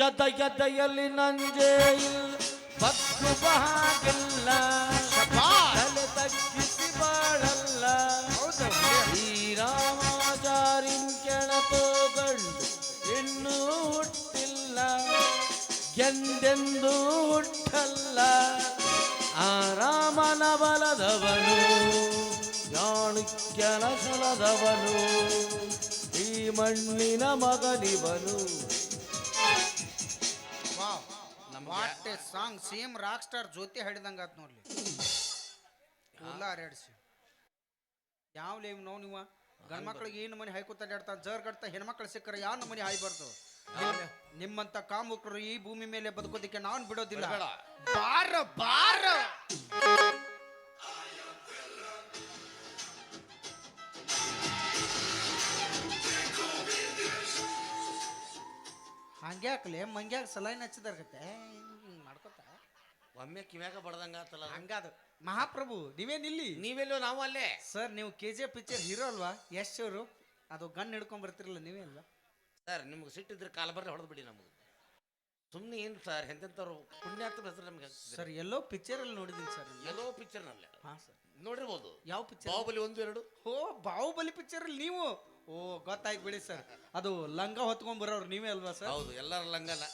ಜದ ಎದೆಯಲ್ಲಿ ನಂಜೆ ಇಲ್ಲ. ಬಗ್ಗು ಹಾಗಿಲ್ಲ ತಲೆ ತಗ್ಗಿಸಿ ಬಾಳಲ್ಲ. ಶ್ರೀರಾಮಾಚಾರಿನ್ ಕೆಣತೋಗಳು ಇನ್ನೂ ಹುಟ್ಟಿಲ್ಲ. ಎಂದೆಂದೂ ಹುಟ್ಟಲ್ಲ. ಆ ರಾಮನ ಬಲದವನು ಯಾಣುಕ್ಯನ ಸಲದವನು ಈ ಮಣ್ಣಿನ ಮಗನಿವನು. What a song same rock star ಜೊತೆ ಹಾಡಿದಂಗ ಆತ್ ನೋಡ್ಲಿ. ಎಲ್ಲ ಹರ್ಯಾಡ್ಸಿ ಯಾವ ಲೇವ್ ನೋವು ನೀವು ಗಂಡ್ ಮಕ್ಳಿಗೆ ಏನು ಮನೆ ಹಾಯ್ಕೋತ ಅಡ್ಯಾಡ್ತಾ ಜರ್ ಕಟ್ತಾ ಹೆಣ್ಮಕ್ಳು ಸಿಕ್ಕರೆ ಯಾವ ನಮನಿ ಹಾಯ್ ಬರ್ತವೆ ನಿಮ್ಮಂತ ಕಾಮುಕರು ಈ ಭೂಮಿ ಮೇಲೆ ಬದುಕೋದಿಕ್ಕೆ ನಾನು ಬಿಡೋದಿಲ್ಲ. ಬಾರ ಬಾರ. ಹಂಗ್ಯಾಕ್ಲೆ ಮಂಗ್ಯಾಕ್ ಸಲೈನ್ ಹಚ್ಚಿದಾರ ಕತೆ ಒಮ್ಮೆ ಕಿವ್ಯಾಗ ಬಡ್ದಂಗ ಆತಲ್ಲ. ಹಂಗಾದ. ಮಹಾಪ್ರಭು ನೀವೇನಿಲ್ಲಿ ನೀವೆಲ್ಲೋ ನಾವು ಅಲ್ಲೇ? ಸರ್ ನೀವು K G F picture hero ಅಲ್ವಾ? ಯಶ್ ಅವರು ಅದು ಗನ್ ಹಿಡ್ಕೊಂಡ್ ಬರ್ತಿರಲ್ಲ ನೀವೇ ಅಲ್ವಾ? ಸರ್ ನಿಮ್ಗೆ ಸಿಟ್ಟಿದ್ರೆ ಕಾಲ ಬರ್ರೆ ಹೊಡೆದು ಬಿಡಿ ನಮಗೆ. ಸುಮ್ಮನೆ ಏನು ಸರ್ ಎಂತೆಂಥವ್ರು ಪುಣ್ಯಾತ್ಮ ಹೆಸರು ನಮ್ಗೆ? ಹಾಕ್ತಿದ್ದೀರಿ. ಸರ್ ಎಲ್ಲೋ ಪಿಕ್ಚರ್ ಅಲ್ಲಿ ನೋಡಿದೀನಿ ಸರ್. ಎಲ್ಲೋ ಪಿಕ್ಚರ್ನಲ್ಲಿ ಹಾ ಸರ್. ನೋಡಿರ್ಬೋದು. ಯಾವ ಪಿಕ್ಚರ್ ಬಾಹುಬಲಿ ಒಂದು ಎರಡು. ಓ ಬಾಹುಬಲಿ ಪಿಕ್ಚರ್ ಅಲ್ಲಿ ನೀವು? ಓ ಗೊತ್ತಾಯ್ತು ಬಿಡಿ ಸರ್. ಅದು ಲಂಗ ಹೊತ್ಕೊಂಡ್ ಬರೋರು ನೀವೇ ಅಲ್ವಾ ಸರ್? ಹೌದು ಎಲ್ಲರ ಲಂಗಲ್ಲ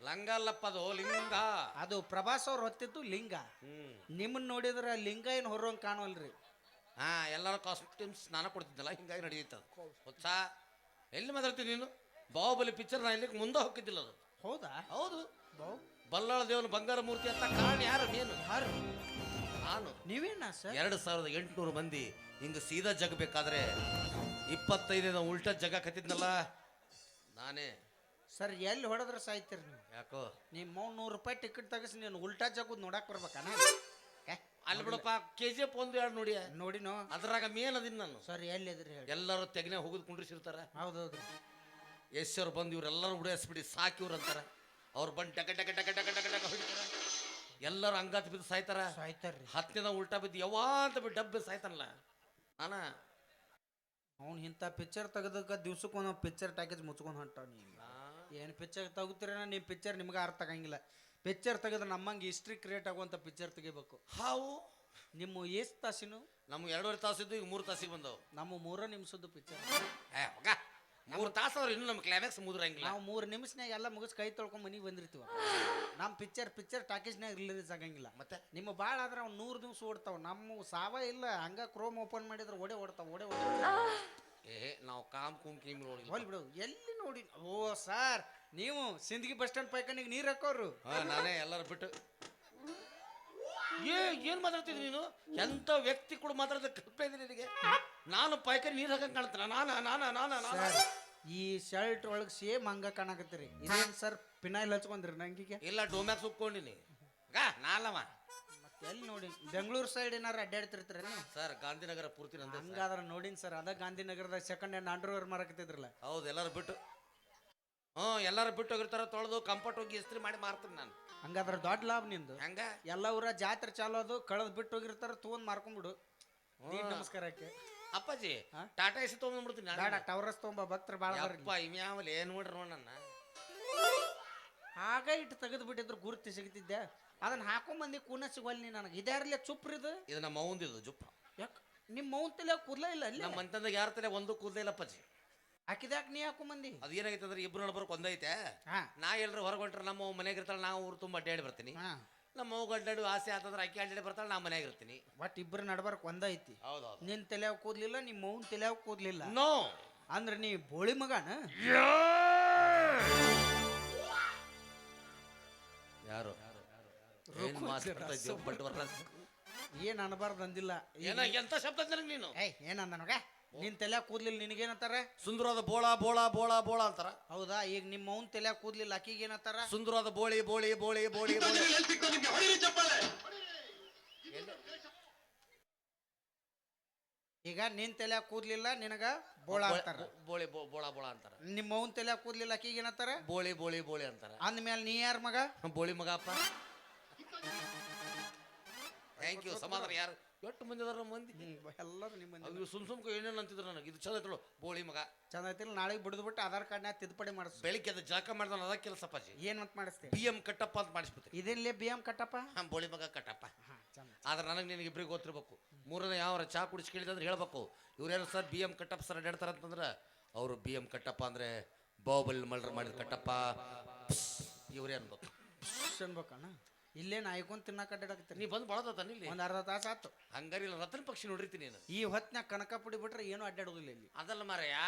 ಲಂಗ ಅಲ್ಲಪ್ಪ ಅದು ಲಿಂಗ. ಅದು ಪ್ರಭಾಸ್ ಅವ್ರು ಹೊತ್ತಿದ್ದು ಲಿಂಗ. ಹ್ಮ್. ನಿಮ್ಮನ್ನ ನೋಡಿದ್ರೆ ಲಿಂಗ ಏನು ಹೊರೋಂಗ್ ಕಾಣುವಲ್ರಿ. ಹಾ ಎಲ್ಲರೂ ಕಾಸ್ಟ್ಯೂಮ್ಸ್ ನಾನು ಕೊಡ್ತಿದ್ದಲ್ಲ ಹಿಂಗಾಗಿ ನಡೀತ ಹೊಸ ಎಲ್ಲಿ ಮಾತಾಡ್ತೀನಿ ನೀನು? ಬಾಹುಬಲಿ ಪಿಕ್ಚರ್ ನಾ ಇಲ್ಲಿ ಮುಂದೆ ಹೋಗಿದ್ದಿಲ್ಲ ಅದು. ಹೌದಾ? ಹೌದು. ಬಾವು ಬಲ್ಲಾಳ ದೇವನ ಬಂಗಾರ ಮೂರ್ತಿ ಅಂತ ಕಾರಣ ಯಾರು ನೀನು? ಯಾರು? ನಾನು. ನೀವೇನಾ ಸರ್? ಎರಡು ಸಾವಿರದ ಎಂಟುನೂರು ಮಂದಿ ಹಿಂಗೆ ಸೀದಾ ಜಗಬೇಕಾದ್ರೆ ಇಪ್ಪತ್ತೈದನೇ ಉಲ್ಟಾ ಜಗ ಕತ್ತಿದ್ನಲ್ಲ ನಾನೇ. ಸರ್ ಎಲ್ಲಿ ಹೊಡೆದ್ರೆ ಸಾಯ್ತೀರಿ ನೀವು? ಯಾಕೋ? ನಿಮ್ಮ ಮೌನ್ ನೂರು ರೂಪಾಯಿ ಟಿಕೆಟ್ ತಗಸಿ ನೀನು ಉಲ್ಟಾ ಜಗದ್ ನೋಡಕ್ ಬರ್ಬೇಕಾ ಅಲ್ಲಿ ಬಿಡಪ್ಪ ಕೆ ಜಿ ಎಫ್ ಒಂದು ಎರಡು ನೋಡಿ. ನೋಡಿನೋ? ಅದ್ರಾಗ ಮೇನ್ ಅದೀನಿ ನಾನು. ಸರ್ ಎಲ್ಲಿದ್ರಿ ಹೇಳಿ? ಎಲ್ಲರೂ ತೆಗನೆ ಹೋಗುದು ಕುಂಡ್ರಿಸಿರ್ತಾರ. ಹೌದೌದು. ಎಸ್ ಅವ್ರು ಬಂದು ಇವರೆಲ್ಲರೂ ಸಾಕಿ ಸಾಕಿವ್ರು ಅಂತಾರ. ಅವ್ರು ಬಂದು ಟಕ ಟಕ ಟಕ ಟಕ ಟಕ ಟಕ ಹೊಡಿತಾರ. ಎಲ್ಲರೂ ಅಂಗಾತ್ ಬಿದ್ದು ಸಾಯ್ತಾರ. ಸಾಯ್ತಾರ್ರಿ. ಹತ್ತನೇದ ಉಲ್ಟಾ ಬಿದ್ದು ಯಾವ ಅಂತ ಬಿಟ್ಟು ಡಬ್ಬೆ ಸಾಯ್ತಾನಲ್ಲ. ಅಣ್ಣ ಅವ್ನು ಇಂಥ ಪಿಕ್ಚರ್ ತೆಗೆದಕ್ಕ ದಿವ್ಸಕ್ಕೊಂದು ಪಿಕ್ಚರ್ ಟ್ಯಾಕೇಜ್ ಮುಚ್ಕೊಂಡು ಹೊಂಟಾವ ನೀವು ಏನು ಪಿಕ್ಚರ್ ತೆಗುತ್ತೀರ ನಿಮ್ಮ ಪಿಕ್ಚರ್ ನಿಮ್ಗೆ ಅರ್ಥ ಆಗಂಗಿಲ್ಲ. ಪಿಕ್ಚರ್ ತೆಗೆದ್ರೆ ನಮ್ಮಂಗೆ ಹಿಸ್ಟ್ರಿ ಕ್ರಿಯೇಟ್ ಆಗುವಂಥ ಪಿಕ್ಚರ್ ತೆಗಿಬೇಕು. ಹಾವು ನಿಮ್ಮ ಎಷ್ಟು ತಾಸಿನು? ನಮ್ಗೆ ಎರಡೂವರೆ ತಾಸಿದ್ದು ಈಗ ಮೂರು ತಾಸಿಗೆ ಬಂದವು. ನಮ್ಮ ಮೂರ ನಿಮಿಷದ್ದು ಪಿಕ್ಚರ್ ಏ ಮೂರು ತಾಸು ಅವ್ರು ಇನ್ನೂ ನಮ್ಮ ಕ್ಲೈಮ್ಯಾಕ್ಸ್ ಮುದ್ರಂಗಿಲ್ಲ ನಾವು ಮೂರು ನಿಮಿಷನಾಗ ಎಲ್ಲ ಮುಗಿಸ್ ಕೈ ತೊಳ್ಕೊಂಡು ಮನೆಗೆ ಬಂದಿರ್ತೀವ. ನಮ್ಮ ಪಿಕ್ಚರ್ ಪಿಕ್ಚರ್ ಟಾಕೀಸ್ನಾಗ ರಿಲೀಸ್ ಆಗಂಗಿಲ್ಲ. ಮತ್ತೆ? ನಿಮ್ಮ ಭಾಳ ಆದ್ರೆ ಅವ್ನು ನೂರು ದಿವ್ಸ ಓಡ್ತಾವ. ನಮ್ಮ ಸಾವ ಇಲ್ಲ ಹಂಗ ಕ್ರೋಮ್ ಓಪನ್ ಮಾಡಿದ್ರೆ ಓಡೆ ಓಡ್ತಾವ ಓಡೇ ಓಡ್ತಾವ. ಏ ನಾವು ಕಾಮ್ ಕುಮ್ ಕೀಮ್ ನೋಡಿಲ್ಲ. ಹೋಲ್ ಬಿಡು ಎಲ್ಲಿ ನೋಡಿ ಓ ಸರ್ ನೀವು ಸಿಂದಗಿ ಬಸ್ ಸ್ಟ್ಯಾಂಡ್ ಪೈಕನಿಗೆ ನೀರು ಹಾಕೋರು. ಹಾ ನಾನೇ ಎಲ್ಲರ ಬಿಟ್ಟು. ಏ ಏನ್ ಮಾತಾಡ್ತಿದ್ರಿ ನೀನು? ಎಂತ ವ್ಯಕ್ತಿ ಕೂಡ ಮಾತಾಡೋದು ಕಲ್ಪೆ ಇದೆ ನಿನಗೆ? ನಾನು ಪೈಕರಿ ನೀರು ಹಾಕಂಗ್ ಕಾಣ್ತಾನ ನಾನು ನಾನು ನಾನು ನಾನ. ಸರ್ ಈ ಶರ್ಟ್ ಒಳಗೆ ಸೇಮ್ ಹಂಗ ಕಾಣಕತ್ತೀರಿ. ಇದೇನು ಸರ್ ಪಿನಾಯಿಲ್ ಹಚ್ಕೊಂಡ್ರಿ ನಂಗಿಗೆ? ಇಲ್ಲ ಡೋಮ್ಯಾಕ್ ಸುಕ್ಕೊಂಡಿನಿ. ಗಾ ನಾಲವ ಮತ್ತೆ ಎಲ್ಲಿ ನೋಡಿ ಬೆಂಗಳೂರು ಸೈಡ್ ಏನಾರು ಅಡ್ಡಾಡ್ತಿರ್ತೀರ ನೀವು ಸರ್ ಗಾಂಧಿನಗರ ಪೂರ್ತಿ ನಂದೆ ಸರ್. ಹಂಗಾದ್ರೆ ನೋಡಿನ್ ಸರ್ ಅದ ಗಾಂಧಿನಗರದಾಗ ಸೆಕೆಂಡ್ ಹ್ಯಾಂಡ್ ಅಂಡರ್ವೇರ್ ಮಾರಕತ್ತಿದ್ರಲ್ಲ ಹೌದು ಎಲ್ಲರೂ ಬಿಟ್ಟು. ಹ್ಞೂ ಎಲ್ಲರೂ ಬಿಟ್ಟು ಹೋಗಿರ್ತಾರ ತೊಳೆದು ಕಂಫರ್ಟ್ ಹೋಗಿ ಇಸ್ತ್ರಿ ಮಾಡಿ ಮಾರ್ತೀನಿ ನಾನು. ಹಂಗಾದ್ರೆ ದೊಡ್ಡ ಲಾಭ ನಿಂದು. ಹಂಗ? ಎಲ್ಲ ಊರ ಜಾತ್ರೆ ಚಾಲೋ ಅದು ಕಳೆದ್ ಬಿಟ್ಟು ಹೋಗಿರ್ತಾರ ತಗೊಂಡ್ ಮಾರ್ಕೊಂಡ್ಬಿಡು ನಮಸ್ಕಾರ ನಮಸ್ಕಾರಕ್ಕೆ ಅಪ್ಪಾಜಿ ಟಾಟಾ ಎಸಿ ತೊಗೊಂಡ್ಬಿಡ್ತೀನಿ ಬೇಡ ನಾನು ಟವರಸ್ ತೊಗೊಂಬ ಭಕ್ತರು ಭಾಳ ಯಪ್ಪ ಇವ್ಯಾವಲ್ಲಿ ಏನು ನೋಡ್ರಿ ನೋಡಣ್ಣ ಆಗ ಇಟ್ಟು ತೆಗೆದು ಬಿಟ್ಟಿದ್ರು ಗುರುತಿ ಸಿಗ್ತಿದ್ದೆ. ಅದನ್ನ ಹಾಕೊಂಬಂದಿ ಕೂನ ಸಿಗೋಲ್ಲ ನೀ ನನಗೆ. ಇದ್ಯಾರಲ್ಲೇ ಚುಪ್ರಿದು ಇದು? ನಮ್ಮ ಅವಂದಿದು ಜುಪ್ಪ. ಯಾಕ? ನಿಮ್ಮ ಮೌನ್ ತಲೆ ಕೂದ್ಲ ಇಲ್ಲ ಅಲ್ಲಿ? ನಮ್ಮ ಅಂತಂದಾಗ ಯಾರ ತಲೆ? ಒಂದು ಕೂದಲೇ ಇಲ್ಲ ಅಪ್ಪಾಜಿ. ಹಾಕಿದ್ಯಾಕ ನೀ ಹಾಕೊಂಬಂದಿ? ಅದು ಏನಾಗೈತೆ ಅಂದ್ರೆ ಇಬ್ರು ನಡ್ಬರ್ಕ್ ಒಂದೈತೆ ಹಾ. ನಾ ಎಲ್ಲರೂ ಹೊರಗೊಂಟ್ರೆ ನಮ್ಮ ಮನೆಗೆ ಇರ್ತಾಳೆ ನಾವು ಊರು ತುಂಬ ಅಡ್ಡಾಡಿ ಬರ್ತೀನಿ. ಹಾ. ನಮ್ಮ ಅವ್ಗ ಅಡ್ಡಾಡು ಆಸೆ ಆತಂದ್ರೆ ಅಕ್ಕಿ ಅಡ್ಡಾಡಿ ಬರ್ತಾಳೆ ನಾ ಮನೆಯಾಗ ಇರ್ತೀನಿ. ಒಟ್ ಇಬ್ರು ನಡ್ಬರ್ಕ್ ಒಂದೈತಿ ಹೌದೌದು. ನಿನ್ ತಲೆ ಕೂದ್ಲಿಲ್ಲ ನಿಮ್ಮ ಮೌನ್ ತಲೆ ಕೂದ್ಲಿಲ್ಲ. ನೋ. ಅಂದ್ರೆ ನೀ ಬೋಳಿ ಮಗನ? ಯಾರು? ಏನ್ ಮಾತಾಡ್ತಾ ಅನ್ಬಾರ್ದು ಅಂದಿಲ್ಲ. ಏನ ಎಂತ ಶಬ್ದ ನೀನು? ಏಯ್ ಏನಂದ ನಿನ್ ತಲೆ ಕೂದ್ಲಿಲ್ಲ ನಿನಗೇನಂತಾರ? ಸುಂದರವಾದ ಬೋಳ ಬೋಳ ಬೋಳ ಬೋಳ ಅಂತಾರ. ಹೌದಾ? ಈಗ ನಿಮ್ಮ ಮೌನ್ ತಲೆ ಕೂದ್ಲಿಲ್ಲ ಅಕ್ಕಿಗೆ ಏನಂತಾರ? ಸುಂದರವಾದ ಬೋಳಿ ಬೋಳಿ ಬೋಳಿ ಬೋಳಿ ಬೋಳಿ. ಈಗ ನಿನ್ ತಲೆ ಕೂದ್ಲಿಲ್ಲ ನಿನಗ ಬೋಳ ಅಂತಾರ. ಬೋಳಿ ಬೋ- ಬೋಳ ಬೋಳ ಅಂತಾರ. ನಿಮ್ಮ ಮೌನ್ ತಲೆ ಕೂದ್ಲಿಲ್ಲ ಆಕಿಗೆ ಏನಂತಾರ ಬೋಳಿ ಬೋಳಿ ಬೋಳಿ ಅಂತಾರ. ಅಂದ್ಮೇಲೆ ನೀ ಯಾರ ಮಗ? ಬೋಳಿ ಮಗಪ್ಪ. ಥ್ಯಾಂಕ್ ಯು ಸಮಾಧಾನ ಯಾರು? ಎಷ್ಟು ಮಂದಿ ಅದಾರ ಮಂದಿ? ಎಲ್ಲರೂ ನಿಮ್ಮ ಮಂದಿ ಸುಮ್ ಸುಮ್ಕ ಏನೇನು ಅಂತಿದ್ರು ನನಗೆ. ಇದು ಚಂದ ಐತಳು ಬೋಳಿ ಮಗ. ಚಂದ ಐತಿಲ್ಲ ನಾಳೆಗೆ ಬಿಡದು ಬಿಟ್ಟು ಆಧಾರ್ ಕಾರ್ಡ್ನ್ಯಾಗ ತಿದ್ದುಪಡಿ ಮಾಡಿಸ್. ಬೆಳಿಗ್ಗೆ ಅದು ಜಳಕ ಮಾಡ್ದಾನ ಅದ ಕೆಲಸಪ್ಪಾಜಿ ಏನ್ ಅಂತ ಮಾಡಿಸ್ತೀವಿ ಬಿ ಎಂ ಕಟ್ಟಪ್ಪ ಅಂತ ಮಾಡಿಸ್ಬಿಟ್ರಿ. ಇದೇನ್ಲೇ ಬಿ ಎಂ ಕಟ್ಟಪ್ಪ? ಹಾಂ ಬೋಳಿ ಮಗ ಕಟ್ಟಪ್ಪ. ಚಂದ. ಆದ್ರೆ ನನಗೆ ನಿನಗೆ ಇಬ್ರಿಗೆ ಗೊತ್ತಿರ್ಬೇಕು. ಮೂರನೇ ಯಾವ ಚಾ ಕುಡಿಸಿ ಕೇಳಿದಂದ್ರೆ ಹೇಳ್ಬೇಕು. ಇವ್ರೇನು sir B M Kattappa sir ಅಡ್ಡಾಡ್ತಾರೆ ಅಂತಂದ್ರೆ ಅವರು ಬಿ ಎಂ ಕಟ್ಟಪ್ಪ ಅಂದ್ರೆ ಬಾಹುಬಲಿ ಮಲ್ಡ್ರ್ ಮಾಡಿದ ಕಟ್ಟಪ್ಪ. ಇವ್ರೇ ಅನ್ಬೇಕು ಅನ್ಬೇಕಣ್ಣ. ಇಲ್ಲೇ ನಾಯ್ಕೊಂಡ್ ತಿನ್ನಕ್ಕೆ ಅಡ್ಡಾಡಕತ್ತೀನಿ ನೀ ಬಂದು ಬಳದ ಇಲ್ಲಿ? ಒಂದ್ ಅರ್ಧ ತಾಸು ಆತು. ಹಂಗಾರಿ ಇಲ್ಲ ರತನ ಪಕ್ಷಿ ನೋಡಿರ್ತೀನಿ ನೀನು. ಈ ಹೊತ್ನ್ಯಾಗ ಕನಕ ಪುಡಿ ಬಿಟ್ರೆ ಏನು ಅಡ್ಡಾಡೋದಿಲ್ಲ ಇಲ್ಲಿ. ಅದಲ್ಲ ಮಾರ ಯಾ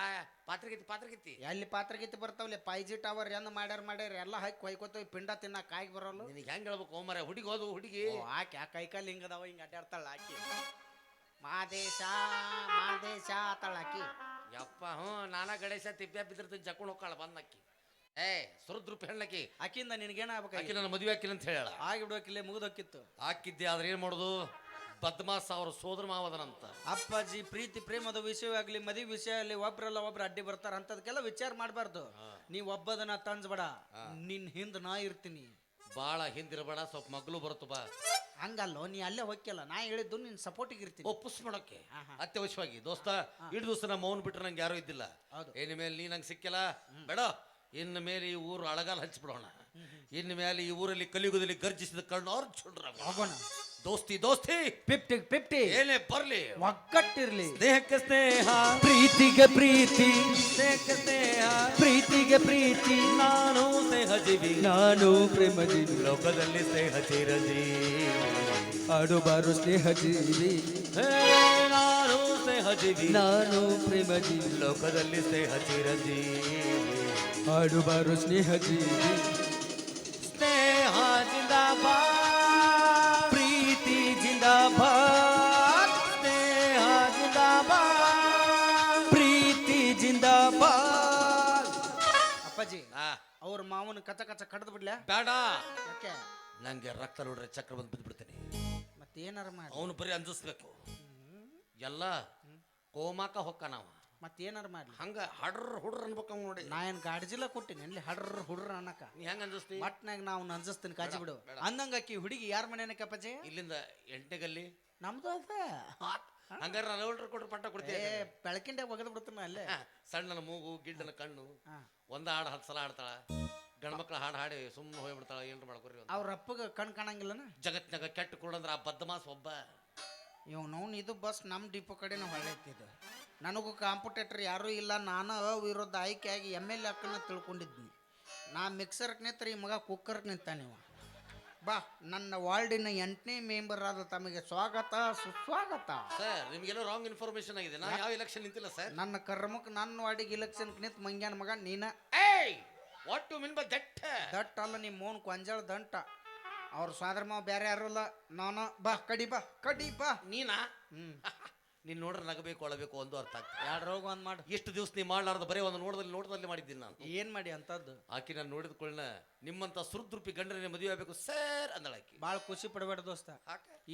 ಪಾತ್ರಗಿತ್ತಿ ಪಾತ್ರಗಿತ್ತಿ. ಎಲ್ಲಿ ಪಾತ್ರಗೀತಿ ಬರ್ತಾವಲ್ಲ ಪೈಜಿ ಟವರ್ ಎಂದ ಮಾಡ್ಯಾರ ಮಾಡ್ಯಾರ ಎಲ್ಲ ಹಾಕಿ ಕೊಯ್ಕೋತೇವೆ ಪಿಂಡ ತಿನ್ನ ಕಾಯಿ ಬರೋಲ್ಲ? ನಿನಗೆ ಹೆಂಗ್ ಹೇಳ್ಬೇಕು ಓ ಮಾರ ಹುಡುಗಿ ಹೋದು ಹುಡುಗಿ. ಆಕೆ ಆ ಕೈಕಾಲು ಹಿಂಗದಾವ ಹಿಂಗ ಅಡ್ಡಾಡ್ತಾಳ ಆಕಿ. ಮಾದೇಶ ಮಾದೇಶ ತಳಕಿ ಆಕಿ ಯಪ್ಪ ಹ್ಞೂ ನಾನಾ ಗಣೇಶ ತಿಪ್ಪೆ ಬಿದ್ದಿರ್ತೀನಿ ಜಕ್ಕೊಂಡು ಹೋಗ್ಕಾಳ ಬಂದಕ್ಕಿ ಏ ಸುರದ್ರೂಪ ಹೆಣ್ಣಕ್ಕಿ ಆಕಿಂದ ನಿನಗೇನ ಆಕಿ ಆಗ್ಬೇಕಾಗಿ ನನ್ನ ಮದುವೆ ಆಕಿಲ್ಲ ಅಂತ ಹೇಳ ಆಗಿಬಿಡೋಕಿಲ್ಲೇ ಮುಗಿದೋಕಿತ್ತು ಹಾಕಿದ್ದೆ ಆದ್ರೆ ಏನ್ ಮಾಡೋದು? ಬದ್ಮಾಸ್ ಅವ್ರ ಸೋದರ ಮಾವದನಂತ. ಅಪ್ಪಾಜಿ ಪ್ರೀತಿ ಪ್ರೇಮದ ವಿಷಯವಾಗ್ಲಿ ಮದುವೆ ವಿಷಯ ಅಲ್ಲಿ ಒಬ್ರಲ್ಲ ಒಬ್ರು ಅಡ್ಡಿ ಬರ್ತಾರ ಅಂತದಕ್ಕೆಲ್ಲ ವಿಚಾರ ಮಾಡಬಾರ್ದು. ನೀ ಒಬ್ಬದನ್ನ ತಂಜ್ಬೇಡ ನಿನ್ ಹಿಂದ್ ನಾ ಇರ್ತೀನಿ. ಬಾಳ ಹಿಂದಿರಬೇಡ ಸ್ವಲ್ಪ ಮಗ್ಳು ಬರುತ್ತ ಬಾ. ಹಂಗಲ್ಲೋ ನೀ ಅಲ್ಲೇ ಹೋಗ್ಯಲ್ಲ ನಾ ಹೇಳಿದ್ದು ನಿನ್ ಸಪೋರ್ಟಿಗೆ ಇರ್ತೀನಿ. ಒಪ್ಪಿಸ್ ಮಾಡೋಕೆ. ಆಹಾ. ಅತ್ಯವಶ್ಯವಾಗಿ. ದೋಸ್ತ ಇಡ್ ದಿವಸ ನಮ್ಮ ಮೌನ್ ಬಿಟ್ರೆ ನಂಗೆ ಯಾರು ಇದ್ದಿಲ್ಲ. ಹೌದು. ಇನ್ನು ಮೇಲೆ ನೀ ನಂಗೆ ಸಿಕ್ಕಿಲ್ಲ ಬೇಡ. ಇನ್ನು ಮೇಲೆ ಈ ಊರು ಅಳಗಾಲ ಹಂಚ್ಬಿಡೋಣ. ಇನ್ನು ಮೇಲೆ ಈ ಊರಲ್ಲಿ ಕಲಿಯುಗದಲ್ಲಿ ಗರ್ಜಿಸಿದ ಕಣ್ಣು ಅರ್ಜುನ್ರ ಹೋಗೋಣ. ದೋಸ್ತಿ ದೋಸ್ತಿ. Fifty fifty. ಏನೇ ಬರ್ಲಿ. ಒಗ್ಗಟ್ಟಿರ್ಲಿ. ದೇಹಕ್ಕೆ ಸ್ನೇಹ. ಪ್ರೀತಿಗೆ ಪ್ರೀತಿ. ದೇಹಕ್ಕೆ ಸ್ನೇಹ. ಪ್ರೀತಿಗೆ ಪ್ರೀತಿ. ನಾನು ಸ್ನೇಹ ಜೀವಿ ನಾನು ಪ್ರೇಮ ಜೀವಿ ಲೋಕದಲ್ಲಿ ಸ್ನೇಹ ಚಿರಜೀವಿ ಆಡು ಬಾರು ಸ್ನೇಹ ಜೀವಿ ಹೇ, ನಾನು ಸ್ನೇಹ ಜೀವಿ ನಾನು ಪ್ರೇಮ ಜೀವಿ ಲೋಕದಲ್ಲಿ ಸ್ನೇಹ ಚಿರಜೀವಿ ಆಡು ಬಾರು ಸ್ನೇಹ ಜೀವಿ ಅವ್ರ ಮಾವನ ಕಚ ಕಚ ಕಡ್ದು ಬಿಡ್ಲ? ಬೇಡ. ಯಾಕೆ? ನಂಗೆ ರಕ್ತ ನೋಡ್ರೆ ಚಕ್ರ ಬಂದು ಬಿದ್ದು ಬಿಡ್ತೇನೆ ಮತ್ತೆ ಏನಾರ ಮಾಡಿ? ಅವನು ಬರೀ ಅಂಜಿಸ್ಬೇಕು. ಎಲ್ಲ ಕೋಮಾಕ ಹೊಕ್ಕ ನಾವು. ಮತ್ತೇನಾರ ಏನಾರ ಮಾಡ್ಲಿ? ಹಂಗ ಹಡ್ರ ಹುಡ್ರ ಅನ್ಬೇಕು ಅವ್ನು ನೋಡಿ. ನಾ ಏನ್ ಗಾಡಿಜಿಲ್ಲ ಕೊಟ್ಟಿನಿ ಅಲ್ಲಿ ಹಡ್ರ ಹುಡ್ರ ಅನ್ನಕ? ನೀ ಹೆಂಗ ಅಂಜಿಸ್ತಿ? ಮಟ್ನಾಗ ನಾವು ಅಂಜಿಸ್ತೀನಿ ಕಾಜಿ ಬಿಡು. ಅಂದಂಗ ಆಕಿ ಹುಡುಗಿ ಯಾರ ಮನೆ ಕಪ್ಪಜೆ ಇಲ್ಲಿಂದ ಎಂಟೆಗಲ್ಲಿ? ನಮ್ದು ಅದ. ಹಂಗಾರೆ ನಾನು ಏಳ್ರ ಕೊಟ್ರೆ ಪಟ್ಟ ಕೊಡ್ತೀನಿ ಬೆಳಕಿಂಡೆ ಒಗದು ಬಿಡ್ತಾನ ಅಲ್ಲೇ. ಸಣ್ಣನ ಮೂಗು ಗಿಡ್ಡನ ಕಣ್ಣು. ಒಂದ ಹಾಡು ಹತ್ತು ಸಲ ಹಾಡ್ತಾಳ. ಗಂಡ್ಮಕ್ಳ ಹಾಡು ಹಾಡಿ ಸುಮ್ಮನೆ ಹೋಗ್ಬಿಡ್ತಾಳ ಏನ್ರ ಮಾಡ್ಕೊರಿ. ಅವ್ರ ಅಪ್ಪಗ ಕಣ್ ಕಾಣಂಗಿಲ್ಲನ? ಜಗತ್ನಾಗ ಕೆಟ್ಟ ಕೊಡಂದ್ರ ಆ ಬದ್ಮಾಸ್ ಒಬ್ಬ. ಇವ್ ನೋನ್ ಇದು ಬಸ್ ನಮ್ಮ ಡಿಪೋ ಕಡೆ ನಾವು ನನಗೂ ಕಾಂಪಿಟೇಟರ್ ಯಾರೂ ಇಲ್ಲ ನಾನು ವಿರುದ್ಧ ಆಯ್ಕೆ ಆಗಿ ಎಂ ಎಲ್ ಎ ಅಕ್ಕನ ತಿಳ್ಕೊಂಡಿದ್ನಿ. ನಾ ಮಿಕ್ಸರ್ಗೆ ನಿಂತ್ರೆ ಈ ಮಗ ಕುಕ್ಕರ್ಗೆ ನಿಂತಾನಿವ ಬಾ ನನ್ನ ವಾರ್ಡಿನ ಎಂಟನೇ ಮೆಂಬರ್ ಆದ ತಮಗೆ ಸ್ವಾಗತ ಸುಸ್ವಾಗತ. ಸರ್ ನಿಮ್ಗೆಲ್ಲ ರಾಂಗ್ ಇನ್ಫಾರ್ಮೇಶನ್ ಆಗಿದೆ. ನಾ ಯಾವ ಎಲೆಕ್ಷನ್ ನಿಂತಿಲ್ಲ ಸರ್? ನನ್ನ ಕರ್ಮಕ್ಕೆ ನನ್ನ ವಾರ್ಡಿಗೆ ಇಲೆಕ್ಷನ್ ನಿಂತ ಮಂಗ್ಯಾನ ಮಗ ನೀನ? ಏಯ್! What to mean by that ದಟ್ಟ ಅಲ್ಲ ನಿಮ್ಮ ಮೋನ್ ಕೊಂಜಾಳ ದಂಟ. ಅವ್ರ ಸ್ವಾದ್ರ ಮಾವ ಬೇರೆ ಯಾರು ಇಲ್ಲ ನಾನು. ಬಾ ಕಡಿ ಬಾ ಕಡಿ ಬಾ. ನೀನಾ? ಹ್ಮ್. ನೀನ್ ನೋಡ್ರೆ ನಗಬೇಕು ಅಳಬೇಕು ಒಂದು ಅರ್ಥ ಆಗ್ತದೆ. ಎರಡು ರೋಗ ಒಂದು ಮಾಡಿ. ಇಷ್ಟು ದಿವಸ ನೀ ಮಾಡ್ಲಾರ್ದ ಬರೀ ಒಂದು ನೋಡದಲ್ಲಿ ನೋಡದಲ್ಲಿ ಮಾಡಿದ್ದೀನಿ ನಾನು. ಏನ್ ಮಾಡಿ ಅಂತದ್ದು? ಆಕಿ ನಾನು ನೋಡಿದ ಕೂಡಲೇ ನಿಮ್ಮಂತ ಸುರದ್ರೂಪಿ ಗಂಡನೇ ಮದುವೆ ಆಗಬೇಕು ಸರ್ ಅಂದಳ ಆಕಿ. ಭಾಳ ಖುಷಿ ಪಡಬೇಡ ದೋಸ್ತ.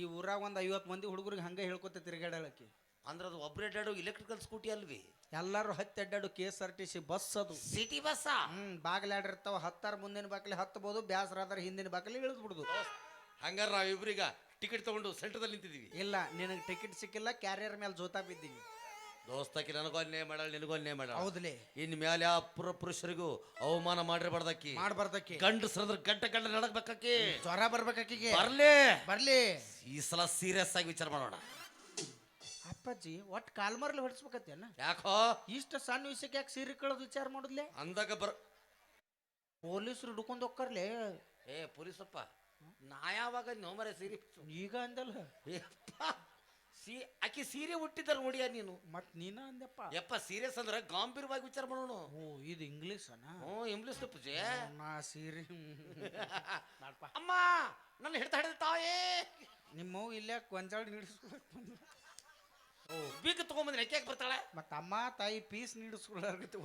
ಈ ಊರಾಗ ಒಂದು ಐವತ್ತು ಮಂದಿ ಹುಡುಗರಿಗೆ ಹಂಗೆ ಹೇಳ್ಕೊತ ತಿರುಗಾಡಲಕ್ಕಿ ಅಂದ್ರೆ ಅದು ಒಬ್ಬರೇ ಅಡ್ಡಾಡು ಇಲೆಕ್ಟ್ರಿಕಲ್ ಸ್ಕೂಟಿ ಅಲ್ವಿ? ಎಲ್ಲರೂ ಹತ್ತಿ ಅಡ್ಡಾಡು K S R T C bus ಅದು. ಸಿಟಿ ಬಸ್ ಹ್ಮ್ ಬಾಗಿಲಾಡಿರ್ತಾವ ಹತ್ತಾರ ಮುಂದಿನ ಬಾಗಿಲಿ ಹತ್ತಬಹುದು ಬ್ಯಾಸರ ಆದ್ರೆ ಹಿಂದಿನ ಬಾಗಿಲಿ ಇಳಿದ್ಬಿಡುದು. ಹಂಗಾರ ಹಂಗಾರೆ ನಾವಿಬ್ರೀಗ ಟಿಕೆಟ್ ತಗೊಂಡು ಸೆಂಟರ್ದಲ್ಲಿ ನಿಂತಿದ್ದೀವಿ. ಇಲ್ಲ ನಿನಗೆ ಟಿಕೆಟ್ ಸಿಕ್ಕಿಲ್ಲ ಕ್ಯಾರಿಯರ್ ಮೇಲೆ ಜೋತಾ ಬಿದ್ದೀನಿ. ದೋಸ್ತಕ್ಕೆ ನನಗೂ ಅನ್ಯಾಯ ಮಾಡಲ್ಲ ನಿನಗೂ ಅನ್ಯಾಯ ಮಾಡಲ್ಲ. ಹೌದ್ಲಿ. ಇನ್ ಮೇಲೆ ಆ ಪುರ ಪುರುಷರಿಗೂ ಅವಮಾನ ಮಾಡಿರಬಾರ್ದಕ್ಕಿ. ಗಂಡು ಗಂಡಸ್ರಂದ್ರ ಗಂಟ ಗಂಡ ನಡಕ್ಬೇಕಕ್ಕಿ. ಜ್ವರ ಬರ್ಬೇಕಾಕಿಗೆ ಬರ್ಲಿ. ಬರ್ಲಿ. ಈ ಸಲ ಸೀರಿಯಸ್ ಆಗಿ ವಿಚಾರ ಮಾಡೋಣ. ಅಪ್ಪಾಜಿ ಒಟ್ಟು ಕಾಲ್ಮರ್ಲಿ ಹೊಡ್ಸ್ಬೇಕತ್ತೇನ? ಯಾಕೋ? ಇಷ್ಟ ಸಣ್ಣ ವಿಷಯಕ್ಕೆ ಯಾಕೆ ಸೀರೆ ಕಳೋದು ವಿಚಾರ ಮಾಡುದ್ಲೆ? ಅಂದಾಗ ಬರ್ ಪೊಲೀಸರು ಹಿಡ್ಕೊಂಡು ಹೋಗ್ಕರ್ಲೆ ಏ ಪೊಲೀಸಪ್ಪ. ನಾ ಯಾವಾಗ ನೋಮರ ಸೀರೆ ಈಗ ಅಂದಲ್ಲ. ಸೀ ಆಕಿ ಸೀರೆ ಹುಟ್ಟಿದಾರ ನೋಡಿಯ ನೀನು? ಮತ್ ನೀನ ಅಂದಪ್ಪ ಯಪ್ಪ ಸೀರಿಯಸ್ ಅಂದ್ರೆ ಗಾಂಭೀರ್ವಾಗಿ ವಿಚಾರ ಮಾಡೋಣ. ಓ ಇದು ಇಂಗ್ಲಿಷ್ ಅನ ಹ್ಞೂ ಇಂಗ್ಲಿಷ್ ಪೂಜೆ. ನಾ ಸೀರೆ ಅಮ್ಮ ನನ್ನ ಹಿಡ್ತಾ ಹಿಡಿದ ತಾಯೇ ನಿಮ್ಮವ್ ಇಲ್ಲೇ ಕೊಂಜಾಳ ನೀಡಿಸ್ಕೊಳಕ್ ಓ ಬೀಗ ತಗೊಂಬಂದ್ರೆ ಯಾಕೆ ಬರ್ತಾಳೆ? ಮತ್ತ ಅಮ್ಮ ತಾಯಿ ಪೀಸ್ ನೀಡಿಸ್ಕೊಳ್ಳಾರ್ಗತ್ತೆ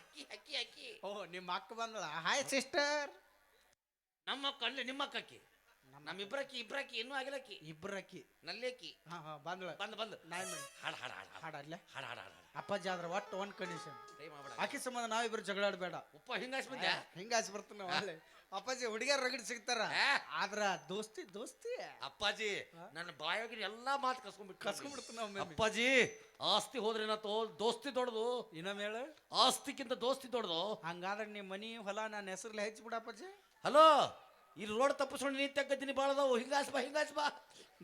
ಅಕ್ಕಿ ಅಕ್ಕಿ ಅಕ್ಕಿ. ಓ ನಿಮ್ಮ ಅಕ್ಕ ಬಂದಳ? ಹಾಯ್ ಸಿಸ್ಟರ್ ನಮ್ಮ ಅಕ್ಕ ಅಲ್ಲೇ ನಿಮ್ಮ ಅಕ್ಕ ನಮ್ಮಿಬ್ರಕ್ಕಿ ಇಬ್ರಕ್ಕಿ ಇನ್ನೂ ಆಗಿಲ್ಲಕ್ಕಿ ಇಬ್ಬರಕ್ಕಿ. ನಲ್ಲೇಕಿ ಹಾ ಹಾ ಬಂದ್ಳ. ಬಂದ್ ಬಂದ್. ನಾನು ಹಾಡ್ ಹಾಡ್ ಹಾಡ್ ಹಾಡ್. ಹಾಡಲ್ಲ ಹಾಡ್ ಹಾಡ್ ಅಪ್ಪಾಜಿ ಆದ್ರ ಒಟ್ಟು ಒಂದ್ ಕಂಡೀಷನ್ ಆಕಿ ಸಂಬಂಧ ನಾವಿಬ್ರು ಜಗಳಾಡ್ಬೇಡ. ಉಪ್ಪ ಹಿಂಗಾಸ್ ಬಂದ್ಯಾ ಹಿಂಗಾಸಿ ಬರ್ತಾನ ಒಳ್ಳೆ ಅಪ್ಪಾಜಿ ಹುಡುಗಿಯರ್ ರಗಡ್ ಸಿಗ್ತಾರ. ಆದ್ರ ದೋಸ್ತಿ ದೋಸ್ತಿ. ಅಪ್ಪಾಜಿ ನನ್ನ ಬಾಯಾಗಿನ ಎಲ್ಲಾ ಮಾತು ಕಸ್ಕೊಂಡ್ಬಿಟ್ಟು ಕಸ್ಕೊಂಡ್ಬಿಡ್ತಾನ ಅಪ್ಪಾಜಿ ಆಸ್ತಿ ಹೋದ್ರೆ ತೋ ದೋಸ್ತಿ ದೊಡ್ಡದು. ಇನ್ನೊಮ್ಮೆ ಹೇಳು. ಆಸ್ತಿಕ್ಕಿಂತ ದೋಸ್ತಿ ದೊಡ್ಡದು. ಹಂಗಾದ್ರೆ ನಿಮ್ಮ ಮನಿ ಹೊಲ ನನ್ನ ಹೆಸರಲ್ಲಿ ಹೆಚ್ಚಿ ಬಿಡ ಅಪ್ಪಾಜಿ. ಹಲೋ ಇಲ್ಲಿ ರೋಡ್ ತಪ್ಪಿಸ್ಕೊಂಡು ನೀ ಭಾಳ ಬಾಳದವು ಹಿಂಗಾಸ್ ಬಾ ಹಿಂಗಾಸ್ ಬಾ.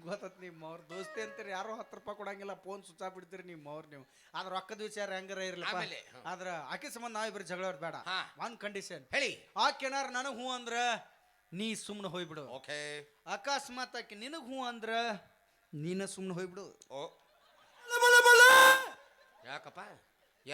ಗೊತ್ತತ್ ನಿಮ್ಮ ಅವ್ರ ದೋಸ್ತಿ ಅಂತೀರಿ ಯಾರೋ ಹತ್ತು ರೂಪಾಯಿ ಕೊಡಂಗಿಲ್ಲ ಫೋನ್ ಸುಚ್ಚ ಬಿಡ್ತೀರಿ ನಿಮ್ಮ ಅವ್ರು ನೀವು. ಆದ್ರ ರೊಕ್ಕದ ವಿಚಾರ ಹೆಂಗಾರ ಇರಲಿ ಆಮೇಲೆ. ಆದ್ರ ಆಕೆ ಸಂಬಂಧ ನಾವಿಬ್ರು ಜಗಳ ಬೇಡ. ಹಾ. ಒಂದ್ ಕಂಡೀಷನ್ ಹೇಳಿ. ಆಕೆನಾರ ನನಗೆ ಹೂ ಅಂದ್ರ ನೀ ಸುಮ್ಮನೆ ಹೋಗ್ಬಿಡು ಓಕೆ. ಅಕಸ್ಮಾತ್ ಆಕೆ ನಿನಗೆ ಹೂ ಅಂದ್ರ ನೀನ ಸುಮ್ಮನೆ ಹೋಗ್ಬಿಡು ಓ. ಯಾಕಪ್ಪ?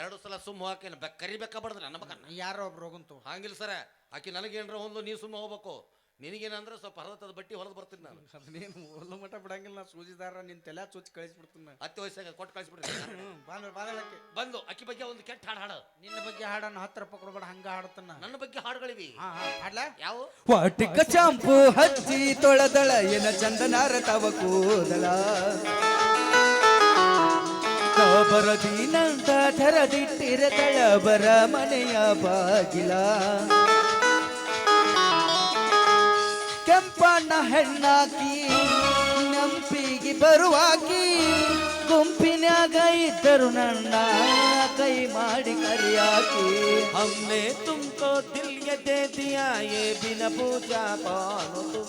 ಎರಡು ಸಲ ಸುಮ್ಮ ಹಾಕೇನು ಬೆಕ್ ಕರಿಬೇಕಾ ಬಡದ್ರ ನನ್ನ ಯಾರೋ ಒಬ್ರು ಹೋಗಂತು. ಹಂಗಿಲ್ಲ ಸರ. ಆಕಿ ನನಗೇನ್ರ ಒಂದು ನೀ ಸುಮ್ಮ ಹೋಗ್ಬೇಕು. ನಿನಗೇನಂದ್ರೆ ಸ್ವಲ್ಪ ಹರದ ಬಟ್ಟಿ ಹೊಲದ್ ಬರ್ತೀನಿ ನಾನು. ಅದನ್ನೇನು ಹೊಲ ಮಟ್ಟ ಬಿಡಂಗಿಲ್ಲ ನಾ ಸೂಜಿದಾರ ನಿನ್ ತಲೆ ಚುಚ್ಚಿ ಕಳಿಸ್ಬಿಡ್ತೀನಿ ನಾನು. ಹತ್ತು ವಯಸ್ಸಾಗ ಕೊಟ್ಟು ಕಳಿಸ್ಬಿಡ್ತೀನಿ ಬಾಂದ್ರೆ ಬಾಂದ್ರ ಬಾಂದ್ಳಕ್ಕೆ ಬಂದು ಅಕ್ಕಿ ಬಗ್ಗೆ ಒಂದು ಕೆಟ್ಟ ಹಾಡು ಹಾಡು. ನಿನ್ನ ಬಗ್ಗೆ ಹಾಡನ್ನು ಹತ್ತು ರೂಪಾಯಿ ಕೊಡ್ಬೇಡ ಹಂಗ ಹಾಡ್ತಾನ ನನ್ನ ಬಗ್ಗೆ ಹಾಡುಗಳಿವಿ. ಹಾ ಹಾ ಹಾಡ್ಲಾ? ಯಾವ? ವಾಟಿಕ ಚಾಂಪು ಹಚ್ಚಿ ತೊಳೆದಳ ಏನ ಚಂದನಾರ ತವ ಕೂದಲ. ಬರದೀನಂತ ಥರದಿಟ್ಟಿರತಳ ಬರ ಮನೆಯ ಬಾಗಿಲ ಕೆಂಪಣ್ಣ ಹೆಣ್ಣಾಕಿ ನೆಂಪಿಗೆ ಬರುವಾಕಿ ಗುಂಪಿನ್ಯಾಗ ಇದ್ದರು ನನ್ನ ಕೈ ಮಾಡಿ ಕರಿಯಾಕಿ हमने तुमको दिल ये दे दिया ये बिना पूछा कौन हो तुम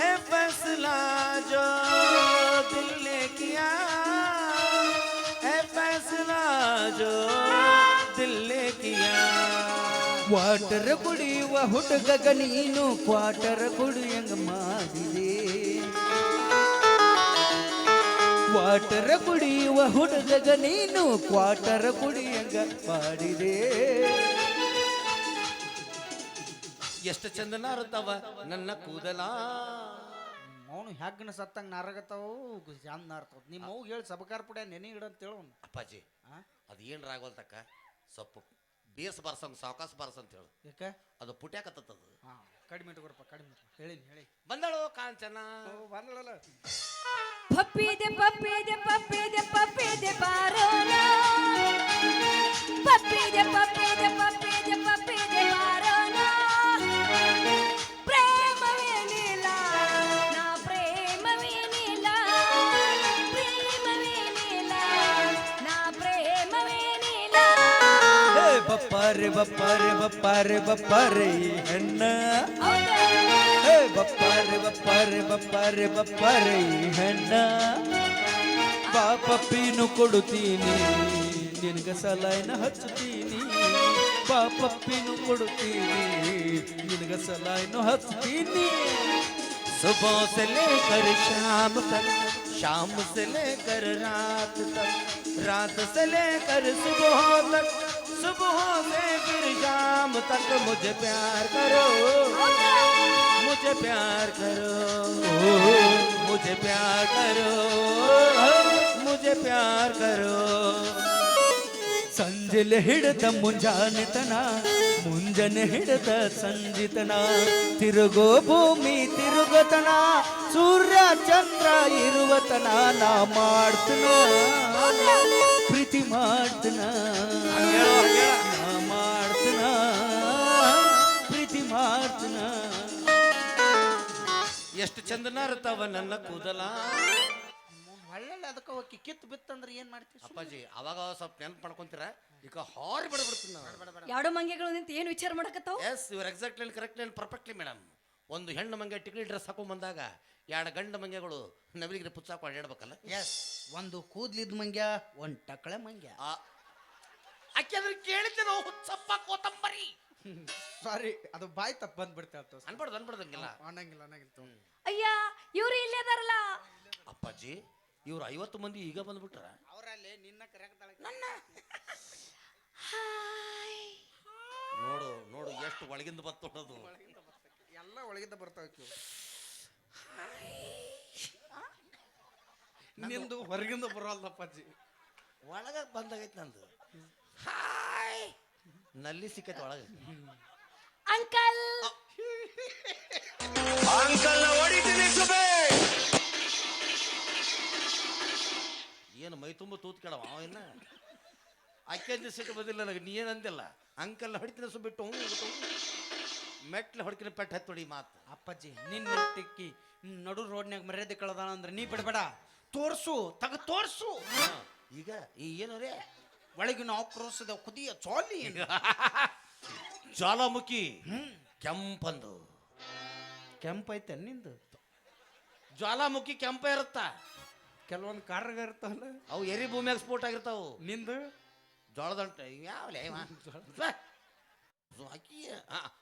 ए फैसला जो जो दिल ने किया ವಾಟರ್ ಕುಡಿಯುವ ಹುಡುಗಗ ನೀನು ಕ್ವಾಟರ್ ಕುಡಿಯಂಗ ಮಾಡಿದೆ ವಾಟರ್ ಕುಡಿಯುವ ಹುಡುಗಗ ನೀನು ಕ್ವಾಟರ್ ಕುಡಿಯಂಗ ಮಾಡಿದೆ ಎಷ್ಟು ಚಂದ ನಾರುತ್ತವ ನನ್ನ ಕೂದಲ ಅವನು ಹೆಗ್ಗನ ಸತ್ತಂಗ ನಾರಗತ್ತಾವು ಚಂದ ನಾರ್ತವ ನಿಮ್ಮ ಅವ್ಗೆ ಹೇಳಿ ಸಬಕಾರ ಪುಡ ನೆನೆ ಇಡ ಅಂತ ಹೇಳು ಅವ್ನು. ಅಪ್ಪಾಜಿ ಆ ಅದು ಏನು ರಾಗೋಲ್ತಕ್ಕ ಸ್ವಲ್ಪ ಬೇಸ್ ಬಾರ್ಸಂಗ್ ಸಾವಕಾಶ ಬಾರ್ಸ ಅಂತ ಹೇಳು ಯಾಕೆ ಅದು ಪುಟ್ಯಾಕತ್ತದು ಹಾ ಕಡಿಮೆ ಇಟ್ಕೊರಪ್ಪ ಕಡಿಮೆ ಇಟ್ಕೊ. ಹೇಳಿನಿ ಹೇಳಿ ಬಂದಳು ಕಾಂಚನ ಓ, ಬಂದಳಲ್ಲ ಪಪ್ಪಿದೆ ಪಪ್ಪಿದೆ ಪಪ್ಪಿದೆ ಪಪ್ಪಿದೆ ಬಾರೋಣ ಪಪ್ಪಿದೆ ಪಪ್ಪಿದೆ ಪಪ್ಪಿದೆ ಪಪ್ಪಿದೆ ಬಪ್ಪಾರೆ ಬಪ್ಪಾರೆ ಬಪ್ಪಾರೆ ಬಪ್ಪಾರೆ ಈ ಹೆಣ್ಣ ಹೌದಾ? ಹೇ ಬಪ್ಪಾರೆ ಬಪ್ಪಾರೆ ಬಪ್ಪಾರೆ ಬಪ್ಪಾರೆ ಈ ಹೆಣ್ಣ ಪಾಪಪ್ಪಿನು ಕೊಡುತ್ತೀನಿ ನಿನಗ ಸಲಾಯ್ನ ಹಚ್ಚುತ್ತೀನಿ ಪಾಪಪ್ಪಿನು ಕೊಡುತ್ತೀನಿ ನಿನಗ ಸಲಾಯ್ನು ಹಚ್ತೀನಿ सुबह से लेकर शाम तक शाम से लेकर रात तक रात से लेकर सुबह तक सुबह से फिर शाम तक मुझे प्यार करो मुझे प्यार करो मुझे प्यार करो मुझे प्यार करो ಸಂಜೆಲೆ ಹಿಡಿದ ಮುಂಜಾನೆತನ ಮುಂಜಾನೆ ಹಿಡಿದ ಸಂಜಿತನ ತಿರುಗೋ ಭೂಮಿ ತಿರುಗತನ ಸೂರ್ಯ ಚಂದ್ರ ಇರುವತನ ನಾ ಮಾಡ್ತನ ಪ್ರೀತಿ ಮಾಡ್ತನ. ಮಾಡ್ತನ. ಪ್ರೀತಿ ಮಾಡ್ತನ. ಎಷ್ಟು ಚಂದನ ಇರ್ತಾವ ನನ್ನ ಕೂದಲ. ಒಳ್ಳೆ ಅದಕ್ಕೆ ಹೋಗಿ ಕಿತ್ತು ಬಿತ್ತಂದ್ರೆ ಏನ್ ಮಾಡ್ತೀವಿ ಅಪ್ಪಾಜಿ ಅವಾಗ ಸ್ವಲ್ಪ ನೆನ್ಪು ಮಾಡ್ಕೊಂತೀರ? ಈಗ ಹಾರಿ ಬಿಡ್ಬಿಡ್ತೀನಿ ನಾವು ಎರಡು ಮಂಗೆಗಳು ನಿಂತು ಏನು ವಿಚಾರ ಮಾಡಕತ್ತಾವ? ಎಸ್ ಇವ್ರ ಎಕ್ಸಾಕ್ಟ್ಲಿ ಕರೆಕ್ಟ್ಲಿ ಪರ್ಫೆಕ್ಟ್ಲಿ ಮೇಡಮ್ ಒಂದು ಹೆಣ್ಣು ಮಂಗೆ ಟಿಕ್ಲಿ ಡ್ರೆಸ್ ಹಾಕೊಂಡ್ ಬಂದಾಗ ಎರಡು ಗಂಡು ಮಂಗೆಗಳು ನವಿಲಿಗೆ ಪುಚ್ಚ ಹಾಕೊಂಡು ಹೇಳ್ಬೇಕಲ್ಲ ಎಸ್ ಒಂದು ಕೂದ್ಲಿದ್ ಮಂಗ್ಯ ಒಂದು ಟಕಳೆ ಮಂಗ್ಯ. ಆಕೆ ಅಕ್ಕಿ ಅದ್ರ ಕೇಳಿದ್ದೆ ನಾವು ಹುಚ್ಚಪ್ಪ ಕೋತಂಬರಿ. ಸಾರಿ ಅದು ಬಾಯ್ ತಪ್ಪ ಬಂದ್ಬಿಡ್ತೇವೆ ಅನ್ಬಾರ್ದು ಅನ್ಬಾರ್ದಂಗಿಲ್ಲ. ಅನ್ನಂಗಿಲ್ಲ ಅನ್ನಂಗಿಲ್ಲ ಅಯ್ಯ ಇವ್ರು ಇಲ್ಲೇ ಬರಲ್ಲ ಅಪ್ಪಾಜಿ ಇವ್ರು ಐವತ್ತು ಮಂದಿ ಈಗ ಬಂದ್ಬಿಟ್ರ? ಅವರಲ್ಲಿ ನಿನ್ನ ಕರೆಕ್ಟ್ ನನ್ನ? ನೋಡು ನೋಡು ಎಷ್ಟು ಒಳಗಿಂದ ಬತ್ತೋಡೋದು ಎಲ್ಲ ಒಳಗಿಂದ ಬರ್ತಾವ ಕ್ಯೂ ನಿಂದು ಹೊರಗಿಂದ ಬರೋಲ್ಲಪ್ಪಾಜಿ ಒಳಗ ಬಂದಾಗೈತೆ ನಂದು. ಹಾಯ್. ನಲ್ಲಿ ಸಿಕ್ಕೈತೆ ಒಳಗ. ಅಂಕಲ್. ಏನು ಮೈ ತುಂಬ ತೂತ್ ಕೇಳವ ಅವ ಇನ್ನ? ಅಕ್ಕಂದ ಸಿಟ್ಟು ಬಂದಿಲ್ಲ ನನಗೆ ನೀ ಏನಂದಿಲ್ಲ ಅಂಕಲ್ ಹೊಡಿತಿನ ಸು ಬಿಟ್ಟು ಹ್ಞೂ ಬಿಟ್ಟು ಮೆಟ್ಲು ಹೊಡ್ಕಿನ ಪೆಟ್ಟು ಹತ್ತೊಡಿ ಮಾತು. ಅಪ್ಪಾಜಿ ನಿನ್ನ ಟಿಕ್ಕಿ ನಡು ರೋಡ್ನ್ಯಾಗ ಮರ್ಯಾದೆ ಕಳೆದಾಳ ಅಂದ್ರೆ ನೀ ಬಿಡಬೇಡ. ತೋರ್ಸು ತಗ ತೋರ್ಸು. ಈಗ ಈ ಏನು ರೇ? ಒಳಗಿನ ಆಕ್ರೋಶದ ಕುದಿಯ ಚಾಲಿ ಜ್ವಾಲಾಮುಖಿ ಕೆಂಪಂದು. ಕೆಂಪೈತೆ ನಿಂದು? ಜ್ವಾಲಾಮುಖಿ ಕೆಂಪ ಇರುತ್ತ? ಕೆಲವೊಂದು ಕಾರ್ಗ ಇರ್ತಾವಲ್ಲ. ಅವು ಎರಿ ಭೂಮಿಯಾಗ ಸ್ಫೋಟ ಆಗಿರ್ತಾವು. ನಿಂದು? ಜೋಳದಂಟ ಯಾವಲೇ ಅಕ್ಕಿ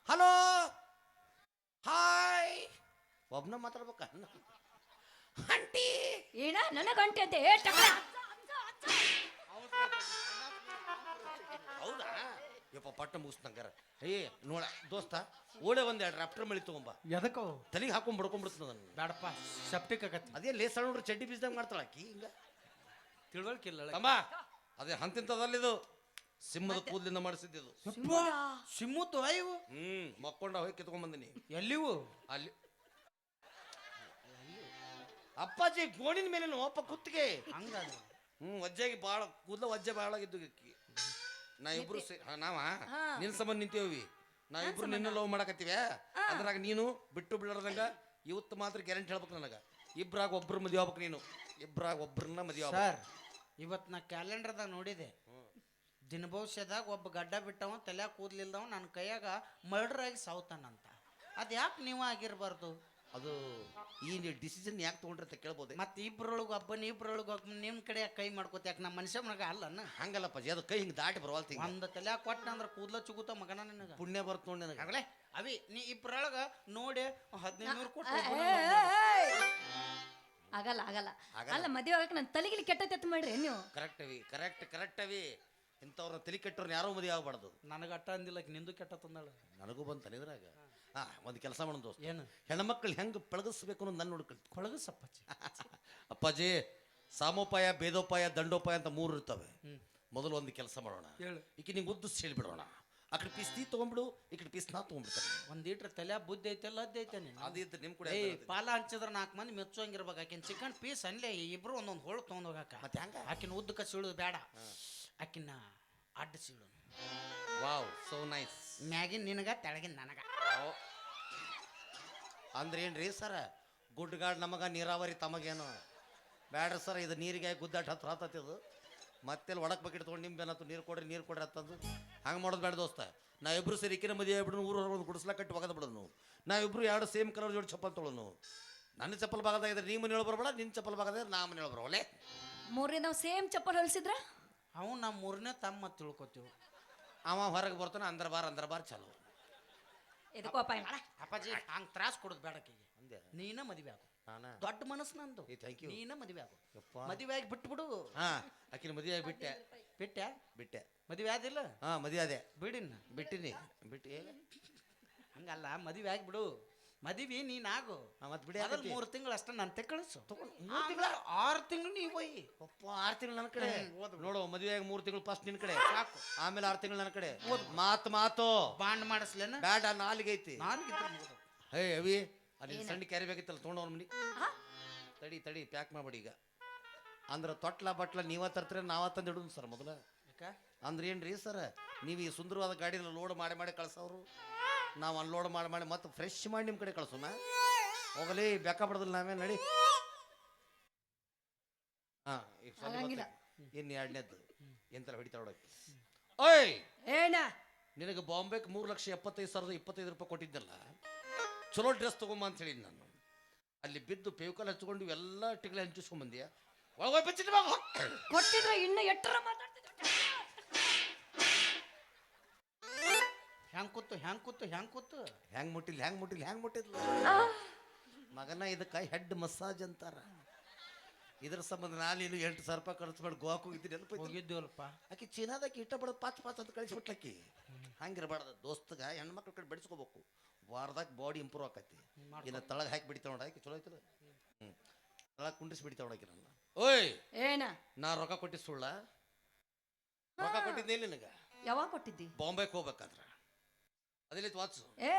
ಹಲೋ? ಹಾಯ್. ಒಬ್ನ ಮಾತಾಡ್ಬೇಕ ಅಂಟಿ ಏನ ನನ್ನ ಅಂಟಿ ಅಂತೆ ಏ ಹೌದಾ? ಯಪ್ಪ ಪಟ್ಟ ಮುಗಿಸ್ನಂಗಾರ ಏ ನೋಡ ದೋಸ್ತ ಓಡೆ ಒಂದ್ ಎರಡು ರಾಪ್ಟರ್ ಮಳಿ ತಗೊಂಬ ಎದಕ್ಕೋ ತಲೆಗೆ ಹಾಕೊಂಡ್ ಬಡ್ಕೊಂಡ್ಬಿಡ್ತದ ನನ್ನ ಬೇಡಪ್ಪ ಸೆಪ್ಟಿಕ್ ಆಗತ್ತೆ. ಅದೇ ಲೇಸ್ ನೋಡ್ರಿ ಚಡ್ಡಿ ಬೀಸ್ದಂಗ ಮಾಡ್ತಾಳ ಆಕಿ ಹಿಂಗ. ತಿಳುವಳಿಕಿಲ್ಲ ತಮ್ಮ. ಅದೇ ಹಂತಿಂತದಲ್ಲಿದು ಸಿಂಹದ ಕೂದಲಿಂದ ಮಾಡಿಸಿದ್ದು ಸಿಂಹತ್ತು ಇವು? ಹ್ಮ್ ಮಕ್ಕೊಂಡ ಹೋಗಿ ಕಿತ್ಕೊಂಡ್ ಬಂದಿನಿ ಎಲ್ಲಿವು? ಅಲ್ಲಿ. ಅಪ್ಪಾಜಿ ಗೋಣಿನ ಮೇಲೆ ಒಪ್ಪ ಕುತ್ತಿಗೆ. ಹಂಗ ಹ್ಮ್ ವಜ್ಜೆಗೆ ಬಾಳ ಕೂದಲ ವಜ್ಜೆ ಬಾಳ ಇದ್ದು ಅಕ್ಕಿ ನಾ ಇಬ್ರು ಸೇ ನಾವ. ನಿನ್ ಸಂಬಂಧ ನಿಂತೇವಿ. ನಾ ಇಬ್ರು ನಿನ್ನ ಲವ್ ಮಾಡಕತ್ತೀವಿ. ಅದ್ರಾಗ ನೀನು ಬಿಟ್ಟು ಬಿಡೋದಂಗ ಇವತ್ತು ಮಾತ್ರ ಗ್ಯಾರಂಟಿ ಹೇಳ್ಬೇಕು ನನಗ. ಇಬ್ರಾಗ ಒಬ್ರು ಮದುವೆ ಆಗ್ಬೇಕು ನೀನು. ಇಬ್ರಾಗ ಒಬ್ರನ್ನ ಮದುವೆ ಆಗ್ಬೇಕು. ಸರ್ ಇವತ್ತು ನಾ ಕ್ಯಾಲೆಂಡರ್ದಾಗ ನೋಡಿದೆ. ದಿನ ಭವಿಷ್ಯದಾಗ ಒಬ್ಬ ಗಡ್ಡ ಬಿಟ್ಟವ ತಲೆ ಕೂದ್ಲಿಲ್ದವ ನನ್ನ ಕೈಯಾಗ ಮರ್ಡರ್ ಆಗಿ ಸಾವ್ತಾನಂತ. ಅದು ಯಾಕೆ ನೀವು ಆಗಿರ್ಬಾರ್ದು? ಅದು ಈ ಡಿಸಿಷನ್ ಯಾಕೆ ತೊಗೊಂಡಿರ್ತ ಅಂತ ಕೇಳ್ಬೋದು. ಮತ್ತೆ ಇಬ್ರೊಳಗೆ ಒಬ್ಬನ ನೀ ಒಬ್ಬ ನಿಮ್ಮ ಕಡೆ ಕೈ ಮಾಡ್ಕೋತ ಯಾಕೆ ನಮ್ಮ ಮನುಷ್ಯ ಮಗ ಅಲ್ಲನ ಹಂಗಲ್ಲಪ್ಪ ಅದು ಕೈ ಹಿಂಗೆ ದಾಟಿ ಬರವಲ್ತಿ ಒಂದು ತಲೆ ಕೊಟ್ಟ ಅಂದ್ರೆ ಕೂದಲ ಚುಗುತ್ತ ಮಗನ ನಿನಗ? ಪುಣ್ಯ ಬರ್ತ ನೋಡಿ ನನಗೆ. ಆಗಲೇ? ಅವಿ ನೀ ಇಬ್ರೊಳಗ ನೋಡಿ ಹದಿನೈದು ನೂರು ಕೊಟ್ಟು ಆಗಲ್ಲ ಆಗಲ್ಲ. ಆಗಲ್ಲ. ಅಲ್ಲ ಮದುವೆ ಆಗಕ್ಕೆ ನನ್ನ ತಲೆಗಿಲಿ ಕೆಟ್ಟೈತೆ ಮಾಡ್ರಿ ನೀವು. ಕರೆಕ್ಟ್ ಅವಿ ಕರೆಕ್ಟ್ ಕರೆಕ್ಟ್ ಅವಿ ಇಂಥವ್ರ ತಲೆ ಕೆಟ್ಟವ್ರನ್ನ ಯಾರೋ ಮದುವೆ ಆಗಬಾರ್ದು. ನನಗೆ ಅಟ್ಟ ಅಂದಿಲ್ಲ ಆಕಿ ನಿಂದು ಕೆಟ್ಟ ತಂದಾಳ. ನನಗೂ ಬಂದು ತಲೆದ್ರಾಗ. ಹಾ ಒಂದು ಕೆಲಸ ಮಾಡೋಣ ದೋಸ್ತ. ಏನು? ಹೆಣ್ಮಕ್ಳು ಹೆಂಗೆ ಪಳಗಿಸ್ಬೇಕು ಅನ್ನೋದು ನನ್ನ ನೋಡ್ಕೊಳ್ತು ಕೊಳಗಸಪ್ಪಚ್ಚಿ ಅಪ್ಪಾಜಿ. ಸಾಮೋಪಾಯ ಭೇದೋಪಾಯ ದಂಡೋಪಾಯ ಅಂತ ಮೂರು ಇರ್ತವೆ. ಮೊದಲು ಒಂದು ಕೆಲಸ ಮಾಡೋಣ. ಹೇಳು. ಈಗ ನಿಂಗೆ ಉದ್ದು ಹೇಳ್ಬಿಡೋಣ. ಆ ಪಿಸ್ತಿ ಪೀಸ್ ಇಕಡೆ ತೊಗೊಂಬಿಡು ಈ ಕಡೆ ಪೀಸ್ ನಾ ತೊಗೊಂಡ್ಬಿಡ್ತಾರೆ ಒಂದ್ ಈಟ್ರ ತಲೆ ಬುದ್ಧಿ ಐತೆ ಲದ್ದ ಅದೈತೆ ನೀನು ಅದಿದ್ದು ನಿಮ್ಮ ಕೂಡ ಪಾಲ ಹಂಚಿದ್ರ ನಾಲ್ಕು ಮಂದಿ ಮೆಚ್ಚೋಂಗಿರ್ಬೇಕು. ಆಕಿನ ಚಿಕನ್ ಪೀಸ್ ಅನ್ಲೇ ಇಬ್ರು ಒಂದೊಂದು ಹೋಳು ತೊಗೊಂಡ್ ಹೋಗಾಕ. ಮತ್ತೆ ಹಂಗ? ಆಕಿನ ಉದ್ದಕ್ಕೆ ಸೀಳುದು ಬೇಡ. ಆಕಿನ ಅಡ್ಡ ಸೀಳು. ವಾವ್ ಸೋ ನೈಸ್ ಮ್ಯಾಗಿನ ನಿನಗ ತೆಳಗಿನ ನನಗ. ಅಂದ್ರೆ ಏನ್ರಿ ಸರ ಗುಡ್ಡಗಾಡ್ ನಮಗ ನೀರಾವರಿ ತಮಗೇನು. ಬೇಡ್ರಿ ಸರ್ ಇದು ನೀರಿಗೆ ಗುದ್ದಾಟ ಹತ್ರ ಹತ್ತತ್ತಿದು ಮತ್ತೆ ಒಡಕ್ ಬಕೆಟ್ ತೊಗೊಂಡು ನಿಂಬೆ ಏನಾಯ್ತು ನೀರು ಕೊಡ್ರಿ ನೀರು ಕೊಡ್ರಿ ಅಂತಂದು ಹಂಗೆ ಮಾಡೋದು ಬೇಡ ದೋಸ್ತ. ನಾ ಸೇರಿ ಇಕ್ಕಿನ ಮದುವೆ ಆಗ್ಬಿಡು ಊರು ಒಂದು ಗುಡಿಸ್ಲಾ ಕಟ್ಟಿ ಒಗದ ಬಿಡೋನು ನಾವಿಬ್ರು ಎರಡು ಸೇಮ್ ಕಲರ್ ಜೋಡಿ ಚಪ್ಪಲ್ ತೊಗೊಳನು ನನ್ನ ಚಪ್ಪಲ್ ಭಾಗದಾಗಿದ್ರೆ ನೀ ಮನೆ ಬರಬೇಡ ನಿನ್ನ ಚಪ್ಪಲ್ ಭಾಗದಾಗಿದ್ರೆ ನಾ ಮನೆ ಬರೋಲೆ ಮೂರನೇ ನಾವು ಸೇಮ್ ಚಪ್ಪಲ್ ಹೊಲಿಸಿದ್ರ? ಅವ್ನು ನಮ್ಮ ಮೂರನೇ ತಮ್ಮ ತಿಳ್ಕೊತೀವಿ. ಅವ ಹೊರಗೆ ಬರ್ತಾನೆ ಅಂದ್ರ ಬಾರ್ ಅಂದ್ರ ಬಾರ್ ಚಲೋ. ಅಪ್ಪಾಜಿ ಹಂಗೆ ತ್ರಾಸ ಕೊಡೋದು ಬೇಡ ಆಕಿಗೆ. ಅಂದೆ. ನೀನ ಮದುವೆ ಆಗು ದೊಡ್ಡ ಮನಸ್ಸು ನಂದು. Thank you. ನೀನ ಮದುವೆ ಆಗು. ಮದುವೆ ಆಗಿ ಬಿಟ್ಬಿಡು. ಹಾ ಆಕಿನ ಮದುವೆ ಆಗಿ ಬಿಟ್ಟೆ. ಬಿಟ್ಟೆ? ಬಿಟ್ಟೆ. ಮದುವೆ ಆದಿಲ್ಲ? ಹಾ ಮದುವೆ ಅದೇ ಬಿಡಿನ. ಬಿಟ್ಟಿನಿ. ಬಿಟ್ಟಿ ಹಂಗಲ್ಲ ಮದುವೆ ಆಗಿಬಿಡು ಮದುವೆ ಆಗು. ಮತ್ತೆ ಬಿಡಿ ಅದ್ರಲ್ಲಿ ಮೂರು ತಿಂಗಳು ಅಷ್ಟ ನನ್ ಕಳಿಸು. ಮೂರ್ ತಿಂಗಳು? ಆರು ತಿಂಗಳು ನೀವು ಒಯ್ಯಿ ಅಪ್ಪ ಆರು ತಿಂಗಳು ನನ್ನ ಕಡೆ. ನೋಡು ಮದುವೆ ಆಗಿ ಮೂರು ತಿಂಗಳು ಫಸ್ಟ್ ನಿನ್ ಕಡೆ. ಸಾಕು. ಆಮೇಲೆ ಆರು ತಿಂಗಳು ನನ್ನ ಕಡೆ. ಮಾತು ಮಾತು. ಬಾಂಡ್ ಮಾಡಿಸ್ಲೇನ? ಬ್ಯಾಡ ನಾಲಿಗೆ ಐತಿ ನಾಲ್ಕಿದ್ರೆ ಹೇ ಅವಿ. ಅಲ್ಲಿ ಸಣ್ಣ ಕ್ಯಾರಿ ಬೇಕಿತ್ತಲ್ಲ ತೊಗೊಂಡು ಅವ್ನ ಮನಿ ತಡಿ ತಡಿ ಪ್ಯಾಕ್ ಮಾಡ್ಬಿಡಿ ಈಗ. ಅಂದ್ರೆ ತೊಟ್ಲ ಬಟ್ಲ ನೀವ ತರ್ತೀರ ನಾವ ತಂದು ಇಡುದು ಸರ್ ಮೊದಲ. ಯಾಕ? ಅಂದ್ರೆ ಏನ್ರಿ ಸರ್ ನೀವು ಈ ಸುಂದರವಾದ ಗಾಡಿನ ಲೋಡ್ ಮಾಡಿ ಮಾಡಿ ಕಳ್ಸೋರು ನಾವು ಅನ್ಲೋಡ್ ಮಾಡಿ ಮಾಡಿ ಮತ್ತೆ ಫ್ರೆಶ್ ಮಾಡಿ ನಿಮ್ಮ ಕಡೆ ಕಳ್ಸೋಣ. ಹೋಗಲಿ ಬೆಕ್ಕ ಬಿಡೋದಿಲ್ಲ ನಾವೇ ನಡಿ. ಹಾ ಈಗ. ಇನ್ನು ಎರಡನೇದ್ದು ಎಂತರ ಹೊಡಿತಾ ನೋಡಕ್ಕೆ ಓಯ್ ಏನ? ನಿನಗೆ ಬಾಂಬೆಗೆ ಮೂರು ಲಕ್ಷ ಎಪ್ಪತ್ತೈದು ಸಾವಿರದ ಇಪ್ಪತ್ತೈದು ರೂಪಾಯಿ ಕೊಟ್ಟಿದ್ದಲ್ಲ. ಚಲೋ ಡ್ರೆಸ್ ತೊಗೊಂಬ ಅಂತ ಹೇಳಿದ್ದು ನಾನು. ಅಲ್ಲಿ ಬಿದ್ದು ಪೇವಕಲ್ ಹಚ್ಕೊಂಡು ಎಲ್ಲ ಟಿಗಳ ಹಂಚಿಸ್ಕೊಂಬಂದಿಯ? ಒಳಗೆ ಬಿಚ್ಚಿಟ್ಟು ಬಾ ಕೊಟ್ಟಿದ್ರೆ ಇನ್ನು ಎಟ್ಟರ ಹೆಂಗ್ ಕೂತು ಹ್ಯಾಂಗ್ ಕೂತು ಹ್ಯಾಂಗ್ ಕೂತು? ಹ್ಯಾಂಗ್ ಮುಟ್ಟಿಲ್ಲ ಹ್ಯಾಂಗ್ ಮುಟ್ಟಿಲ್ಲ ಹ್ಯಾಂಗ್ ಮುಟ್ಟಿದ್ಲು? ಮಗನ ಇದಕ್ಕೆ ಹೆಡ್ ಮಸಾಜ್ ಅಂತಾರ. ಇದ್ರ ಸಂಬಂಧ ನಾನು ಇನ್ನು ಎಂಟು ಸಾವಿರ ರೂಪಾಯಿ ಖರ್ಚು ಮಾಡಿ ಗೋವಾಕ್ ಹೋಗಿದ್ದೀನಿ ನೆನಪು ಹೋಗಿದ್ದೀವಲ್ಪ ಆಕಿ ಚೀನಾದಾಗ ಇಷ್ಟ ಬಿಡೋದು ಪಾಚ್ ಪಾಚ್ ಅಂತ ಕಳಿಸ್ಬಿಟ್ಲಕ್ಕಿ ಹಂಗಿರಬಾರ್ದು ದೋಸ್ತಗ ಹೆಣ್ಮಕ್ಳು ಕಡೆ ಬೆಳೆಸ್ಕೋಬೇಕು ವಾರದಾಗ ಬಾಡಿ ಇಂಪ್ರೂವ್ ಆಕತಿ. ಇನ್ನ ತಳಗ ಹಾಕಿ ಬಿಡ್ತಾವ ನೋಡ ಆಕಿ ಚಲೋ ಐತಲ್ಲ? ಹ್ಞೂ ತಳಗ ಕುಂಡಿಸಿ ಬಿಡ್ತಾವ ನನ್ನ ಓಯ್! ಏನ? ನಾ ರೊಕ್ಕ ಕೊಟ್ಟಿ ಸುಳ್ಳ? ರೊಕ್ಕ ಕೊಟ್ಟಿದ್ದೆ ನಿನಗೆ? ಯಾವಾಗ ಕೊಟ್ಟಿದ್ದಿ? ಬಾಂಬೆಗೆ ಹೋಗ್ಬೇಕಾದ್ರ. ಅದಿಲ್ಲ ವಾಚು? ಏ!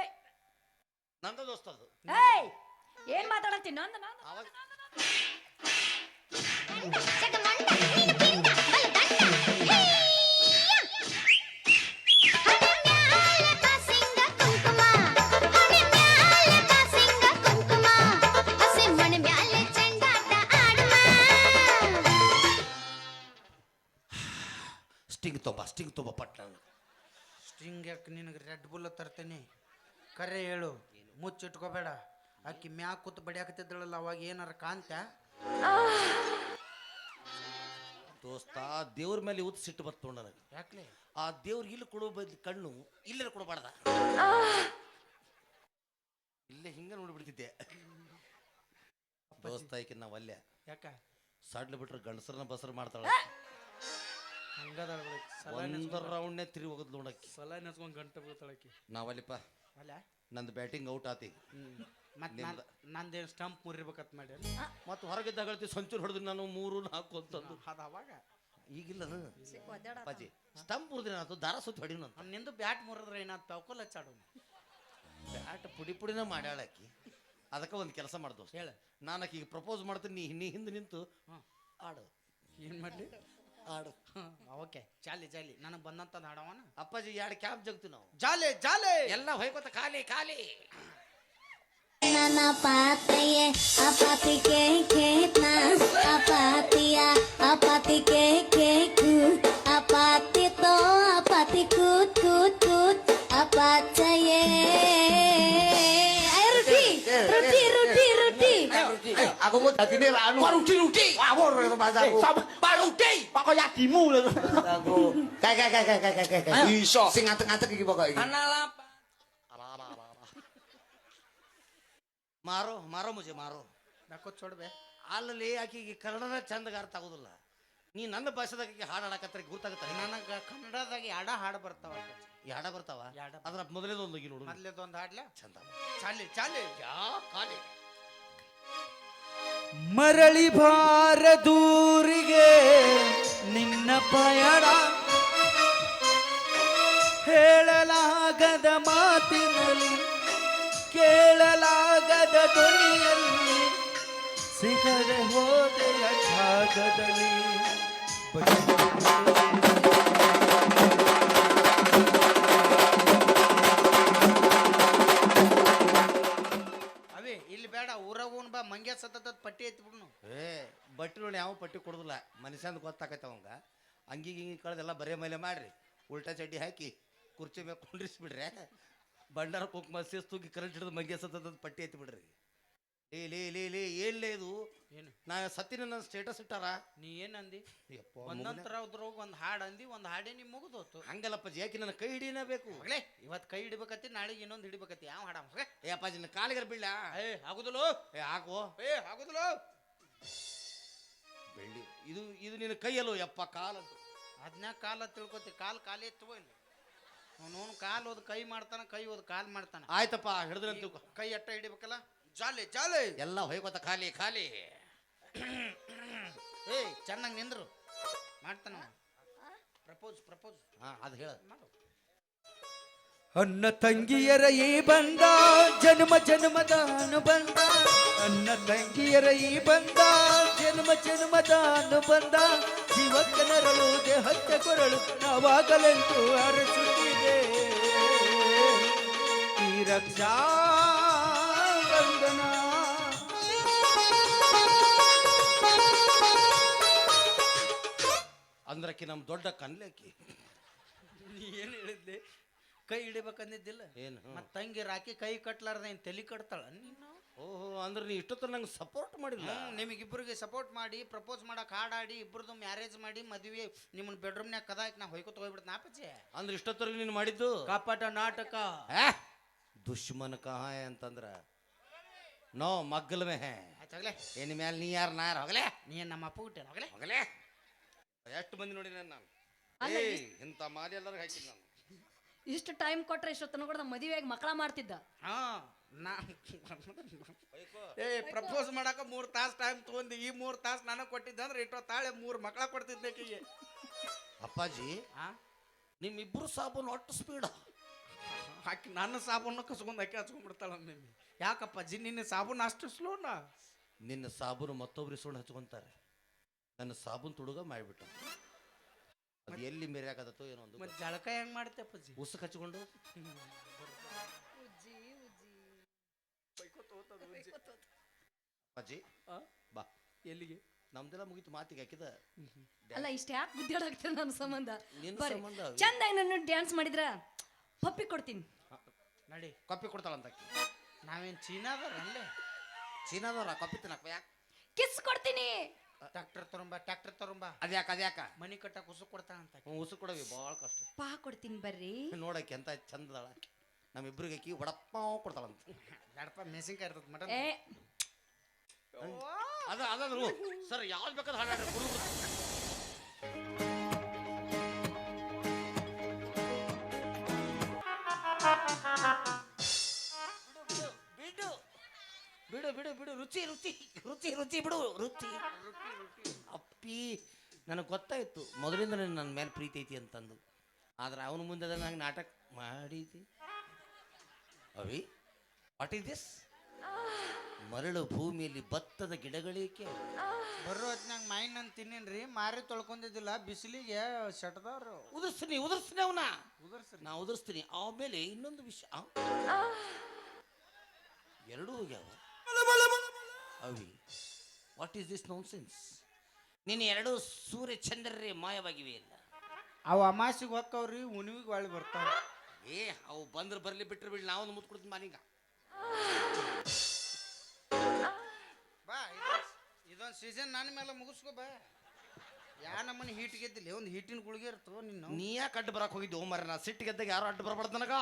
ನಂದ ದೋಸ್ತ ಅದು. ಏಯ್! ಏನ್ ಮಾತಾಡತ್ತೀನಿ ನಂದ ನಾನು ಅವಾಗ ಸ್ಟಿಂಗ್ ತಗೋ ಪಟ್ಟಣ ತೊಂಬ ಪಟ್ಟ ಸ್ಟಿಂಗ್ ಯಾಕೆ ನಿನಗೆ ರೆಡ್ ಬುಲ್ ತರ್ತೇನೆ? ಕರೆ ಹೇಳು. ಮುಚ್ಚಿಟ್ಕೋಬೇಡ. ಆಕಿ ಮ್ಯಾ ಕೂತ್ ಬಡಿಯಾಕತ್ತಿದ್ದಳಲ್ಲ ಅವಾಗ ಏನಾರ ಕಾಂತ? ದೋಸ್ತ ದೇವ್ರ ಮೇಲೆ ಉತ್ ಸಿಟ್ಟು ಬತ್ತು ನನಗೆ. ಯಾಕ್ಲೆ? ಆ ದೇವ್ರ ಇಲ್ಲಿ ಕೊಡೋ ಬದ್ಲು ಕಣ್ಣು ಇಲ್ಲೇ ಕೊಡಬಾರ್ದ. ಇಲ್ಲೇ ಹಿಂಗೆ ನೋಡಿಬಿಡ್ತಿದ್ದೆ. ದೋಸ್ತ ಈಕೆ ನಾವು ಅಲ್ಲೇ ಯಾಕ? ಸಡ್ಲು ಬಿಟ್ರೆ ಗಂಡಸರನ್ನ ಬಸರು ಮಾಡ್ತಾಳ. ಹಂಗದ ಒಂದರ ರೌಂಡ್ನೇ ತಿರುಗಿ ಹೋಗೋದು ನೋಡಕ್ಕೆ ಸಲ ಗಂಟೆ ಬೀಳ್ತಾಳಕಿ ನಾವಲ್ಲಿಪ್ಪ ಅಲ್ಲ? ನಂದು ಬ್ಯಾಟಿಂಗ್ ಔಟ್ ಆತಿ. ಮತ್ತೆ ನಿಮ್ದ- ನಂದೇನು ಸ್ಟಂಪ್ ಮುರಿಬೇಕತ್ ಮಾಡಿ ಮತ್ತು ಹೊರಗಿದ್ದಾಗ ಹೇಳ್ತಿ ಸಂಚೂರು ಹೊಡೆದು ನಾನು ಮೂರು ನಾಲ್ಕು ಅಂತಂದು ಅದಾವಾಗ ಅವಾಗ? ಈಗಿಲ್ಲ ಸ್ಟಂಪ್ ಹೊಡೆದಿನ ಆತು ದಾರ ಸುತ್ತ ಹೊಡಿನ ಅಂತ. ನಿಂದು ಬ್ಯಾಟ್ ಮುರಿದ್ರೆ ಏನಾದ್ ಪೌಕಲ್ ಹಚ್ಚಾಡು. ಬ್ಯಾಟ್ ಪುಡಿ ಪುಡಿನ ಮಾಡ್ಯಾಳಕ್ಕಿ ಅದಕ್ಕೆ ಒಂದು ಕೆಲಸ ಮಾಡ್ದು ಹೇಳ. ನಾನು ಈಗ ಪ್ರಪೋಸ್ ಮಾಡ್ತೀನಿ ನೀ ನೀ ಹಿಂದೆ ನಿಂತು. ಆಡು. ಏನ್ ಮಾಡ್ಲಿ? ಆಡು ಓಕೆ ಚಾಲಿ ಚಾಲಿ ನನಗೆ ಬಂದಂತ ಹಾಡವನ? ಅಪ್ಪಾಜಿ ಎರಡು ಕ್ಯಾಬ್ ಜಗ್ತು ನಾವು. ಜಾಲೆ ಜಾಲೆ. ಎಲ್ಲ ಹೊಯ್ಕೋತ ಖಾಲಿ ಖಾಲಿ. ನನ್ನ ಪಾತೆಯೇ ಅಪಾತಿಗೆ ಕೇತ್ನ ಅಪಾತಿಯ ಅಪಾತಿಗೆ ಕೇಕು ಅಪಾತಿತೋ ಅಪಾತಿ ತೋ ಅಪಾತಿ ಕೂತ್. Aku mau jadi ini anu. Baru di rudi. Aku to mas aku. Rudi, di. kaya yakimu lho. Aku. Kae kae kae kae kae kae. Iso. Sing ngatek-ngatek iki pokoke iki. Ana lapan. ಮಾರೋ ಮಾರೋ ಮುಜೆ ಮಾರೋ ಯಾಕೋ ಚೋಡ್ಬೆ ಅಲ್ಲಿ ಆಕಿಗೆ ಕನ್ನಡನ ಚಂದಗ ಅರ್ಥ ಆಗೋದಿಲ್ಲ ನೀ ನನ್ನ ಭಾಷೆದಾಗ ಹಾಡು ಹಾಡಕತ್ತರ ಗೊತ್ತಾಗತ್ತ ನನಗೆ ಕನ್ನಡದಾಗ ಎಡ ಹಾಡು ಬರ್ತಾವ ಈ ಬರ್ತಾವ ಯಾಡ ಅದ್ರ ಮೊದಲೇದೊಂದು ನೋಡು ಮೊದಲೇದೊಂದು ಹಾಡ್ಲ ಚಂದ ಚಾಲಿ ಚಾಲಿ ಯಾ ಖಾಲಿ ಮರಳಿ ಭಾರ ದೂರಿಗೆ ನಿನ್ನ ಪಯಣ. ಹೇಳಲಾಗದ ಮಾತಿನಲ್ಲಿ ಕೇಳಲಾಗದ ಧ್ವನಿಯಲ್ಲಿ ಸಿಗದೆ ಹೋದೆಯ ಜಾಗದಲ್ಲಿ ಬಾ ಸತತ ಪಟ್ಟಿ ಐತಿ ಬಿಡ್ನು? ಏ ಬಟ್ಟಿ ನೋಡಿ ಯಾವ ಪಟ್ಟಿ ಕೊಡುದಿಲ್ಲ. ಮನುಷ್ಯಂದು ಗೊತ್ತಾಕೈತೆ ಅವಂಗ. ಅಂಗಿ ಹಿಂಗೆ ಕಳೆದೆಲ್ಲ ಬರೇ ಮೇಲೆ ಮಾಡ್ರಿ. ಉಲ್ಟಾ ಚಡ್ಡಿ ಹಾಕಿ ಕುರ್ಚಿ ಮೇಲೆ ಕುಂಡ್ರಿಸ್ಬಿಡ್ರೆ. ಬಂಡಾರ ಕುಕ್ಮ ಸೇಸ್ ತೂಗಿ ಕರೆಂಟ್ ಹಿಡಿದು ಮಂಗೆ ಸತತ ಪಟ್ಟಿ ಐತಿ ಬಿಡ್ರಿ. ಲೇ ಲೇ ಲೇ ಲೇ ಇದು? ಏನು? ನಾ ಸತ್ತಿನ ನನ್ನ ಸ್ಟೇಟಸ್ ಇಟ್ಟಾರ? ನೀ ಏನಂದಿ ಯಪ್ಪ, ಒಂದಂತರ ಅದ್ರೊಳಗ ಒಂದು ಹಾಡು ಅಂದಿ ಒಂದು ಹಾಡೇ ನಿಮ್ ಮುಗಿದೋತು. ಹಂಗಲ್ಲಪ್ಪ ಯಾಕೆ ನನ್ನ ಕೈ ಹಿಡಿಯನೇ ಬೇಕು ಮಗಳೇ ಇವತ್ತು ಕೈ ಹಿಡಿಬೇಕತ್ತಿ ನಾಳೆಗೆ ಇನ್ನೊಂದು ಹಿಡಿಬೇಕತ್ತಿ. ಯಾವ ಹಾಡ ಮಗ ಏ ಅಪ್ಪಾಜಿ ನನ್ನ ಕಾಲಿಗರ ಬೀಳ ಏ ಆಗುದಲೋ ಏ ಹಾಕೋ. ಏ ಆಗುದಿಲ್ಲ. ಬೆಳ್ಳಿ ಇದು ಇದು ನಿನ್ನ ಕೈಯಲ್ಲೋ? ಯಪ್ಪ ಕಾಲದ್ದು ಅದನ್ನ ಕಾಲ ತಿಳ್ಕೊತಿ. ಕಾಲ್ ಖಾಲಿ ಎತ್ತುವ ಇಲ್ಲಿ. ಅವನು ಕಾಲ್ ಓದ್ ಕೈ ಮಾಡ್ತಾನ ಕೈ ಓದ್ ಕಾಲ್ ಮಾಡ್ತಾನ. ಆಯ್ತಪ್ಪ ಹಿಡಿದ್ರೆ ಕೈ ಎಟ್ಟ ಹಿಡಿಬೇಕಲ್ಲ? ಜಾಲೆ ಜಾಲೆ. ಎಲ್ಲ ಹೋಯ್ಕೋತ ಖಾಲಿ ಖಾಲಿ. ಏ ಚೆನ್ನಾಗಿ ನಿಂದ್ರು. ಮಾಡ್ತಾನ ಪ್ರಪೋಸ್ ಪ್ರಪೋಸ್. ಹಾ ಅದು ಹೇಳ. ಮಾಡು. ಅನ್ನ ತಂಗಿಯರ ಈ ಬಂದ ಜನ್ಮ ಜನ್ಮದ ಅನುಬಂಧ ಅನ್ನ ತಂಗಿಯರ ಈ ಬಂದ ಜನ್ಮ ಜನ್ಮದ ಅನುಬಂಧ ಜೀವಕ್ಕನರಳು ನರಳು ದೇಹಕ್ಕೆ ಕೊರಳು ನಾವಾಗಲೆಂತೂ ಅರಸುತ್ತಿದೆ. ಈ ರಕ್ಷಾ ಅಂದ್ರಕ್ಕೆ ನಮ್ಮ ದೊಡ್ಡ ಕನ್ಲೇಕಿ. ನೀ ಏನು ಹೇಳಿದ್ಲಿ? ಕೈ ಹಿಡಿಬೇಕಂದಿದ್ದಿಲ್ಲ? ಏನು? ಮತ್ತೆ ತಂಗಿ ರಾಕಿ ಕೈ ಕಟ್ಲಾರ್ದ ಏನು ತಲೆ ಕಟ್ತಾಳ? ನೀನು? ಓಹೋ ಅಂದ್ರೆ ನೀ ಇಷ್ಟೊತ್ತ ನಂಗೆ ಸಪೋರ್ಟ್ ಮಾಡಿಲ್ಲ? ನಿಮಗಿಬ್ಬರಿಗೆ ಸಪೋರ್ಟ್ ಮಾಡಿ ಪ್ರಪೋಸ್ ಮಾಡಕ್ ಹಾಡಾಡಿ ಇಬ್ಬರದು ಮ್ಯಾರೇಜ್ ಮಾಡಿ ಮದುವೆ ನಿಮ್ಮನ್ನ ಬೆಡ್ರೂಮ್ನ್ಯಾಗ ಕದ ಹಾಕಿ ನಾ ಹೊಯ್ಕೊತ ಹೋಗ್ಬಿಡ್ತ ನಾಪಚ್ಚೆ ಅಂದ್ರೆ ಇಷ್ಟೊತ್ತರಿಗೆ ನೀನು ಮಾಡಿದ್ದು? ಕಾಪಾಟ ನಾಟಕ. ಆ? ದುಶ್ಮನ್ ಕಹ ಅಂತಂದ್ರ. ನೋ ಮಗ್ಗಲ್ ಮೇ ಹೇ ಆಯ್ತಾಗಲೇ ಏನ್ ಮ್ಯಾಲ ನೀ ಯಾರು ನಾ ಯಾರು? ಹೋಗಲೇ. ನೀ ನಮ್ಮ ಅಪ್ಪ ಹುಟ್ಟೆ ಹೋಗಲೇ. ಹೋಗಲೇ. ಎಷ್ಟು ಮಂದಿ ನೋಡಿ ನಾನು? ಅಲ್ಲ, ಏಯ್ ಇಂಥ ಮಾಲೆ ಎಲ್ಲರೂ ಹಾಕಿದ್ ನಾನು. ಇಷ್ಟು ಟೈಮ್ ಕೊಟ್ರೆ ಇಷ್ಟೊತ್ತನ ಕೂಡ ಮದುವೆಯಾಗಿ ಮಕ್ಕಳ ಮಾಡ್ತಿದ್ದ. ಹಾ ನಾ ಏ ಪ್ರಪೋಸ್ ಮಾಡಕ ಮೂರ್ ತಾಸ್ ಟೈಮ್ ತಗೊಂಡಿ ಈ ಮೂರ್ ತಾಸ್ ನಾನು ಕೊಟ್ಟಿದ್ದಂದ್ರೆ ಇಟ್ಟೋ ತಾಳೆ ಮೂರ್ ಮಕ್ಕಳ ಕೊಡ್ತಿದ್ದೆ ಅಪ್ಪಾಜಿ ನಿಮ್ ನಿಮ್ಮಿಬ್ರು ಸಾಬೂನು ಒಟ್ಟು ಸ್ಪೀಡ್ ಹಾಕಿ ನನ್ನ ಸಾಬೂನು ಕಸ್ಕೊಂಡು ಹಾಕಿ ಹಚ್ಕೊಂಡ್ಬಿಡ್ತಾಳ ನಿಮ್ಗೆ ಯಾಕಪ್ಪ ಜಿ ನಿನ್ನ ಸಾಬೂನು ಅಷ್ಟು ಸ್ಲೋನಾ ನಿನ್ನ ಸಾಬೂನು ಮತ್ತೊಬ್ರು ಸುಳ್ಳು ಹಚ್ಕೊಂತಾರೆ. ನನ್ನ ಸಾಬೂನ್ ತುಡುಗ ಮಾಡಿಬಿಟ್ಟ ಅದು ಎಲ್ಲಿ ಮೇರ್ಯಾಕತ್ತೋ ಏನೋ ಒಂದು ಮತ್ತೆ ಜಳಕ ಹೆಂಗ್ ಮಾಡ್ತೆ ಅಪ್ಪಾಜಿ? ಉಸುಕ್ ಹಚ್ಕೊಂಡು ಅಜ್ಜಿ ಆ? ಬಾ. ಎಲ್ಲಿಗೆ? ನಮ್ದೆಲ್ಲ ಮುಗೀತು ಮಾತಿಗೆ ಹಾಕಿದ. ಅಲ್ಲ ಇಷ್ಟ ಯಾಕೆ ಬುದ್ಧಿ ಹೇಳಾಗ್ತದೆ ನನ್ನ ಸಂಬಂಧ? ನಿನ್ನ ಬರ್ರಿ ಸಂಬಂಧ ಅವಿ. ಚಂದ ಏನನ್ನು ಡ್ಯಾನ್ಸ್ ಮಾಡಿದ್ರ ಪಪ್ಪಿ ಕೊಡ್ತೀನಿ. ನಡಿ. ಕಾಪಿ ಕೊಡ್ತಾಳಂತ ಆಕಿ ನಾವೇನ್ ಚೀನಾದವ್ರ ಅಲ್ಲೇ ಚೀನಾದವ್ರ ಕಾಪಿ ತಿನ್ನಕ್ಕ ಯಾಕೆ? ಕಿಸ್ ಕೊಡ್ತೀನಿ. ಟ್ರ್ಯಾಕ್ಟರ್ ತಗೊಂಬ ಟ್ರ್ಯಾಕ್ಟರ್ ತಗೊಂಬ. ಅದ್ಯಾಕ ಅದ್ಯಾಕ? ಮನಿ ಕಟ್ಟಕ್ ಉಸು ಕೊಡ್ತಾಳಂತ ಅಂತ ಹ್ಞೂ ಉಸು ಕೊಡವಿ ಭಾಳ ಕಷ್ಟ. ಪಾ ಕೊಡ್ತೀನಿ ಬರ್ರಿ. ನೋಡಕ್ಕೆ ಎಂತ ಚಂದದಾಳ ಆಕಿ. ನಮ್ಮಿಬ್ರಿಗೆ ಆಕಿ ಒಡಪ್ಪ ಕೊಡ್ತಾಳಂತ. ಮೆಸಿಂಗ್ ಮೆಣಸಿನ್ಕಾಯಿ ಇರ್ತದ ಮಟನ್. ಏ. ಅದ ಅದಾದ್ರು ಸರ್ ಯಾವ್ದು ಬೇಕಾದ್ರೆ ಹಾಡಾಡ್ರಿ ಬಿಡು ಬಿಡು ಬಿಡು. ರುಚಿ ರುಚಿ ರುಚಿ ರುಚಿ ಬಿಡು ರುಚಿ. ಅಪ್ಪಿ ನನಗೆ ಗೊತ್ತಾಯ್ತು. ಮೊದಲಿಂದ ನನ್ನ ಮೇಲೆ ಪ್ರೀತಿ ಐತಿ ಅಂತಂದು. ಆದ್ರೆ ಅವನ ಮುಂದೆ ನಂಗೆ ನಾಟಕ ಮಾಡಿದಿ. ಅವಿ ವಾಟ್ ಇಸ್ ದಿಸ್ ಮರಳು ಭೂಮಿಯಲ್ಲಿ ಭತ್ತದ ಗಿಡಗಳೇಕೆ ಬರೋ ಹೊತ್ನಾಗ ಮಾಯಿನ ತಿನ್ನಿನ್ರಿ. ಮಾರಿ ತೊಳ್ಕೊಂಡಿದ್ದಿಲ್ಲ. ಬಿಸಿಲಿಗೆ ಶಟದವ್ರು. ಉದುರ್ಸ್ತೀನಿ ಉದುರ್ಸ್ತೀನಿ ಅವನ. ಉದರ್ಸ್ರಿ. ನಾ ಉದುರ್ಸ್ತೀನಿ. ಆಮೇಲೆ ಇನ್ನೊಂದು ವಿಷಯ ಎರಡೂ ಹೋಗ್ಯಾವ. ಅವಿ what is this nonsense ನೀನು ಎರಡು ಸೂರ್ಯ ಚಂದ್ರರೇ ಮಾಯವಾಗಿವೆ ಇಲ್ಲ ಅವು ಅಮಾಸಿಗೆ ಹೊಕ್ಕವ್ರಿ ಉಣಿವಿಗೆ ಒಳ್ಳೆ ಬರ್ತಾವ. ಏ ಅವು ಬಂದ್ರೆ ಬರ್ಲಿ ಬಿಟ್ರೆ ಬಿಡ್ಲಿ ನಾವು ಮುದ್ದು ಕೊಡ್ತೀನಿ ಮಾನೀಗ ಬಾ ಇದೊಂದು ಸೀಸನ್ ನನ್ನ ಮೇಲೆ ಮುಗಿಸ್ಕೋ ಬಾ. ಯಾ ನಮ್ಮನ್ನ ಹೀಟ್ ಗೆದ್ದಿಲ್ಲ? ಒಂದು ಹೀಟಿನ ಗುಳಿಗೆ ಇರ್ತೋ ನಿನ್ನ? ನೀ ಯಾಕೆ ಅಡ್ಡ ಬರಕ್ ಹೋಗಿದ್ದು ಮರ ನಾ ಸಿಟ್ಟು ಗೆದ್ದಾಗ ಯಾರು ಅಡ್ಡ ಬರಬಾರ್ದು ನನಗ?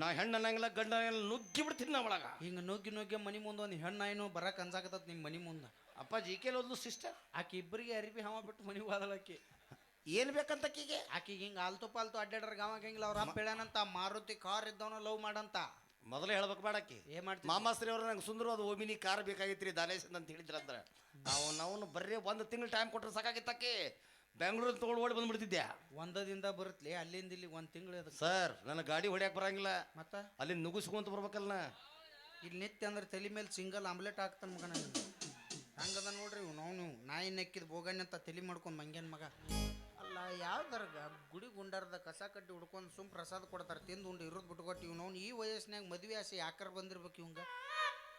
ನಾ ಹೆಣ್ಣು ಅನ್ನಂಗಿಲ್ಲ ಗಂಡ ಅನ್ನಂಗಿಲ್ಲ ನುಗ್ಗಿ ಬಿಡ್ತೀನಿ ನಾ ಒಳಗ. ಹಿಂಗೆ ನುಗ್ಗಿ ನುಗ್ಗಿ ಮನಿ ಮುಂದೆ ಒಂದು ಹೆಣ್ಣು ಏನು ಬರಕ್ ಅನ್ಸಾಕತ್ತದ ನಿಮ್ಮ ಮನಿ ಮುಂದೆ. ಅಪ್ಪ ಜಿ ಕೆಲ್ ಓದ್ಲು ಸಿಸ್ಟರ್ ಆಕೆ ಇಬ್ಬರಿಗೆ ಅರಿಬಿ ಹವ ಬಿಟ್ಟು ಮನಿಗೆ ಹೋದಳ ಆಕಿ. ಏನು ಬೇಕಂತ ಆಕಿಗೆ? ಆಕಿಗೆ ಹಿಂಗೆ ಆಲ್ತು ಪಾಲ್ತು ಅಡ್ಡಾಡ್ರ ಗಾವ ಹಂಗಿಲ್ಲ ಅವ್ರ ಅಪ್ಪ ಮಾರುತಿ ಕಾರ್ ಇದ್ದವನ ಲವ್ ಮಾಡಂತ. ಮೊದಲೇ ಹೇಳ್ಬೇಕು ಬೇಡಕ್ಕೆ ಏನ್ ಮಾಡ್ತಿ ಮಾಮಾಸ್ರಿ ಅವರು ನಂಗೆ ಸುಂದರವಾದ ಓಮಿನಿ ಕಾರ್ ಬೇಕಾಗಿತ್ತು ರೀ ದಾನೇಶ್ ಅಂತ ಹೇಳಿದ್ರಂದ್ರೆ ಅವ್ನು ಅವನು ಬರೀ ಒಂದು ತಿಂಗಳು ಟೈಮ್ ಕೊಟ್ಟರೆ ಸಾಕಾಗಿತ್ತಕ್ಕೆ ಬೆಂಗಳೂರು ತೊಗೊಂಡು ಓಡಿ ಬಂದ್ಬಿಡ್ತಿದ್ದೆ ಒಂದದಿಂದ ಬರುತ್ತಲಿ ಅಲ್ಲಿಂದ ಇಲ್ಲಿ ಒಂದ್ ತಿಂಗಳು ಅದಕ್ಕೆ ಸರ್ ನನ್ನ ಗಾಡಿ ಹೊಡಿಯಕ್ಕೆ ಬರಂಗಿಲ್ಲ. ಮತ್ತ? ಅಲ್ಲಿ ನುಗ್ಗಿಸ್ಕೊಂತ ಬರ್ಬೇಕಲ್ಲ ನಾ. ಇಲ್ಲಿ ನಿತ್ಯ ಅಂದ್ರೆ ತಲೆ ಮೇಲೆ ಸಿಂಗಲ್ ಆಮ್ಲೆಟ್ ಹಾಕ್ತಾನ ಮಗನ ಹಂಗದ ನೋಡ್ರಿ ನಾವು ನೀವು ನಾಯಿ ನೆಕ್ಕಿದ ಬೋಗಣ್ಣ ಅಂತ ತಲೆ ಮಾಡ್ಕೊಂಡು ಮಂಗೇನ್ ಮಗ. ಅಲ್ಲ ಯಾವ್ದಾರ ಗುಡಿ ಗುಂಡಾರದ ಕಸ ಕಡ್ಡಿ ಹುಡ್ಕೊಂಡು ಸುಮ್ ಪ್ರಸಾದ ಕೊಡ್ತಾರೆ, ತಿಂದು ಉಂಡು ಇರೋದು ಬಿಟ್ಕೊಟ್ಟು ಇವ್ನು ಅವ್ನು ಈ ವಯಸ್ಸಿನಾಗ ಮದುವೆ ಆಸೆ ಯಾಕಾರ ಬಂದಿರ್ಬೇಕು ಇವಂಗ?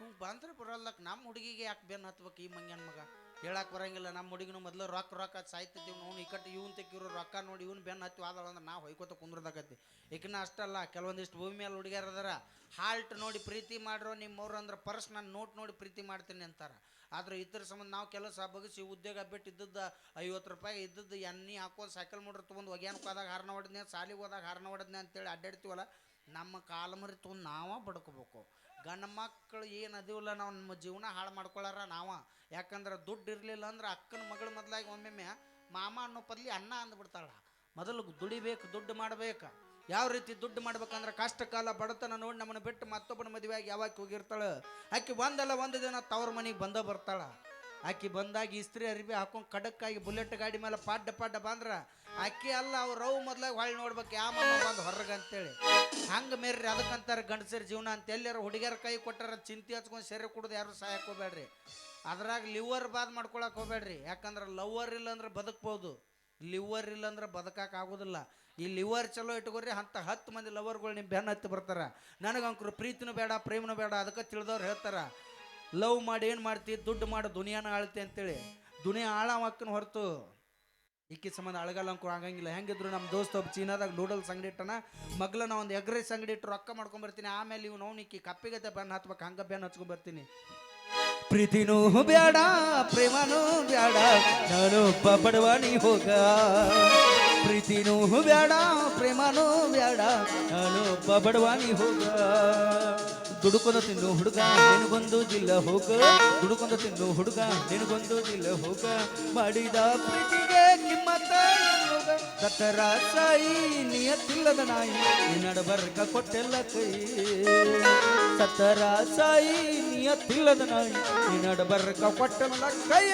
ಇವ್ ಬಂದ್ರೆ ಬರಲ್ಲಕ್ ನಮ್ಮ ಹುಡುಗಿಗೆ ಯಾಕೆ ಬೆನ್ನು ಹತ್ಬೇಕು ಈ ಮಂಗ್ಯನ್ ಮಗ? ಹೇಳಕ್ಕೆ ಬರಂಗಿಲ್ಲ ನಮ್ಮ ಹುಡುಗಿನ ಮೊದಲು ರೊಕ್ಕ ರೊಕ್ಕ ಸಾಯ್ತಿದ್ದೀವಿ ನಾವು. ಈ ಕಟ್ಟು ಇವ್ನು ತೆಗಿರೋ ರೊಕ್ಕ ನೋಡಿ ಇವ್ನು ಬೆನ್ನು ಹತ್ತಿ ಆದಳ ಅಂದ್ರೆ ನಾವು ಹೊಯ್ಕೋತ ಕುಂದ್ರದಾಗತ್ತಿ ಈಕಿನ ಅಷ್ಟಲ್ಲ, ಕೆಲವೊಂದಿಷ್ಟು ಭೂಮಿ ಮೇಲೆ ಹುಡುಗಿಯರ್ ಹಾಲ್ಟ್ ನೋಡಿ ಪ್ರೀತಿ ಮಾಡ್ರೋ ನಿಮ್ಮವ್ರು ಅಂದ್ರೆ ಪರ್ಸ್ ನಾನು ನೋಟ್ ನೋಡಿ ಪ್ರೀತಿ ಮಾಡ್ತೀನಿ ಅಂತಾರ. ಆದ್ರೆ ಇದ್ರ ಸಂಬಂಧ ನಾವು ಕೆಲಸ ಬಗಸಿ ಉದ್ಯೋಗ ಬಿಟ್ಟು ಇದ್ದದ್ದು ಐವತ್ತು ರೂಪಾಯಿ ಇದ್ದದ್ದು ಎಣ್ಣೆ ಹಾಕೊಂಡು ಸೈಕಲ್ ಮೋಟ್ರ್ ತೊಗೊಂಡು ಒಗ್ಯಾನಕ್ಕೆ ಹೋದಾಗ ಹಾರನ ಹೊಡೆದ್ನೆ, ಸಾಲಿಗೆ ಹೋದಾಗ ಹಾರನ ಹೊಡೆದ್ನೆ ಅಂತೇಳಿ ಅಡ್ಡಾಡ್ತೀವಲ್ಲ, ನಮ್ಮ ಕಾಲಮರಿ ತೊಗೊಂಡು ನಾವ ಬಡ್ಕೋಬೇಕು. ಗಂಡ ಮಕ್ಕಳು ಏನು ಅದಿವಲ್ಲ ನಾವು ನಮ್ಮ ಜೀವನ ಹಾಳು ಮಾಡ್ಕೊಳ್ಳಾರ ನಾವ. ಯಾಕಂದ್ರೆ ದುಡ್ಡು ಇರಲಿಲ್ಲ ಅಂದ್ರೆ ಅಕ್ಕನ ಮಗಳ ಮೊದಲಾಗಿ ಒಮ್ಮೆಮ್ಮೆ ಮಾಮ ಅನ್ನೋ ಪದ್ಲಿ ಅನ್ನ ಅಂದ್ಬಿಡ್ತಾಳ. ಮೊದಲು ದುಡಿಬೇಕು, ದುಡ್ಡು ಮಾಡ್ಬೇಕು. ಯಾವ ರೀತಿ ದುಡ್ಡು ಮಾಡ್ಬೇಕಂದ್ರೆ ಕಷ್ಟ ಕಾಲ ಬಡತನ ನೋಡಿ ನಮ್ಮನ್ನು ಬಿಟ್ಟು ಮತ್ತೊಬ್ಬನ ಮದುವೆಯಾಗಿ ಯಾವಾಗ ಹೋಗಿರ್ತಾಳೆ? ಆಕೆ ಒಂದಲ್ಲ ಒಂದು ದಿನ ತವ್ರ ಮನೆಗೆ ಬಂದ ಬರ್ತಾಳ. ಆಕೆ ಬಂದಾಗ ಇಸ್ತ್ರಿ ಅರಿಬಿ ಹಾಕೊಂಡು ಖಡಕ್ಕಾಗಿ ಬುಲೆಟ್ ಗಾಡಿ ಮೇಲೆ ಪಾಡ್ಡ ಪಾಡ್ಡ ಬಂದ್ರ ಆಕಿ ಅಲ್ಲ, ಅವ್ರು ರವ್ ಮೊದ್ಲಾಗ ಹೊಳ್ಳಿ ನೋಡ್ಬೇಕು ಯಾವ ಬಂದು ಹೊರಗೆ ಅಂತೇಳಿ. ಹಂಗೆ ಮೇರ್ರಿ ಅದಕ್ಕಂತಾರೆ ಗಂಡಸರ ಜೀವನ ಅಂತ ಎಲ್ಲಾರು ಹುಡುಗಿಯರ ಕೈ ಕೊಟ್ಟಾರ, ಚಿಂತೆ ಹಚ್ಕೊಂಡು ಸೆರೆ ಕುಡ್ದು ಯಾರು ಸಹಾಯಕ್ಕೆ ಹೋಗ್ಬೇಡ್ರಿ ಅದ್ರಾಗ ಲಿವರ್ ಬಾದ್ ಮಾಡ್ಕೊಳಕ್ ಹೋಗ್ಬೇಡ್ರಿ ಯಾಕಂದ್ರೆ ಲವರ್ ಇಲ್ಲ ಅಂದ್ರೆ ಬದುಕ್ಬೋದು. ಲಿವರ್ ಇಲ್ಲ ಅಂದ್ರೆ ಬದುಕಕ್ಕೆ ಆಗೋದಿಲ್ಲ. ಈ ಲಿವರ್ ಚಲೋ ಇಟ್ಕೊರಿ, ಅಂತ ಹತ್ತು ಮಂದಿ ಲವರ್ಗಳು ನಿಮ್ಮ ಬೆನ್ನ ಹತ್ತಿ ಬರ್ತಾರ. ನನಗಂಕರು ಪ್ರೀತಿನೂ ಬೇಡ, ಪ್ರೇಮನೂ ಬೇಡ, ಅದಕ್ಕೆ ತಿಳಿದವ್ರು ಹೇಳ್ತಾರೆ. ಲವ್ ಮಾಡಿ, ಏನು ಮಾಡ್ತಿ? ದುಡ್ಡು ಮಾಡಿ, ದುನಿಯಾನ ಆಳ್ತಿ ಅಂತೇಳಿ. ದುನಿಯಾ ಆಳವಕ್ಕನ ಹೊರತು. ಇಕ್ಕಿ ಸಂಬಂಧ ಅಳಗಲ್ಲ ಅಂಕರು ಆಗಂಗಿಲ್ಲ ಹೆಂಗಿದ್ರು ನಮ್ಮ ದೋಸ್ತ ಒಬ್ಬ ಚೀನಾದಾಗ ನೂಡಲ್ಸ್ ಅಂಗಡಿ ಇಟ್ಟನ. ಮಗ್ಲನ ಒಂದು ಎಗ್ ರೈಸ್ ಅಂಗಡಿ ಇಟ್ಟು ರೊಕ್ಕ ಮಾಡ್ಕೊಂಬರ್ತೀನಿ ಆಮೇಲೆ ಇವ್ ನಾವು ಕಪ್ಪಿಗತ್ತೆ ಬೆನ್ನು ಬೆನ್ನ ಹತ್ಬೇಕು, ಹಂಗೆ ಬೆನ್ನ ಹಚ್ಕೊಂಬರ್ತೀನಿ ಪ್ರೀತಿನೂ ಬ್ಯಾಡ, ಪ್ರೇಮನೂ ಬ್ಯಾಡ, ನಾನು ಬಡವಾಣಿ ಹೋಗ. ಪ್ರೀತಿನೂ ಬ್ಯಾಡ, ಪ್ರೇಮನೂ ಬ್ಯಾಡ, ನಾನು ಬಡವಾಣಿ ಹೋಗ. ದುಡುಕೊಂಡು ತಿನ್ನು ಹುಡುಗ, ನಿನಗೊಂದು ಜಿಲ್ಲ ಹೋಗ. ದುಡುಕೊಂಡು ತಿನ್ನು ಹುಡುಗ, ನಿನಗೊಂದು ಜಿಲ್ಲ ಹೋಗ. ಮಾಡಿದ ಪ್ರೀತಿಗೆ ಕಿಮ್ಮತ್ತ ಹೋಗ ಸತ್ತರ ಸಾಯಿ, ನಿಯತ್ತಿಲ್ಲದ ನಾಯಿ ನಿನ್ನಡ ಬರ್ಕ ಕೊಟ್ಟೆಲ್ಲ ಕೈ. ಸತ್ತರ ಸಾಯಿ ನಿಯತ್ತಿಲ್ಲದ ನಾಯಿ ನಿನ್ನಡ ಬರ್ಕ ಕೊಟ್ಟೆಲ್ಲ ಕೈ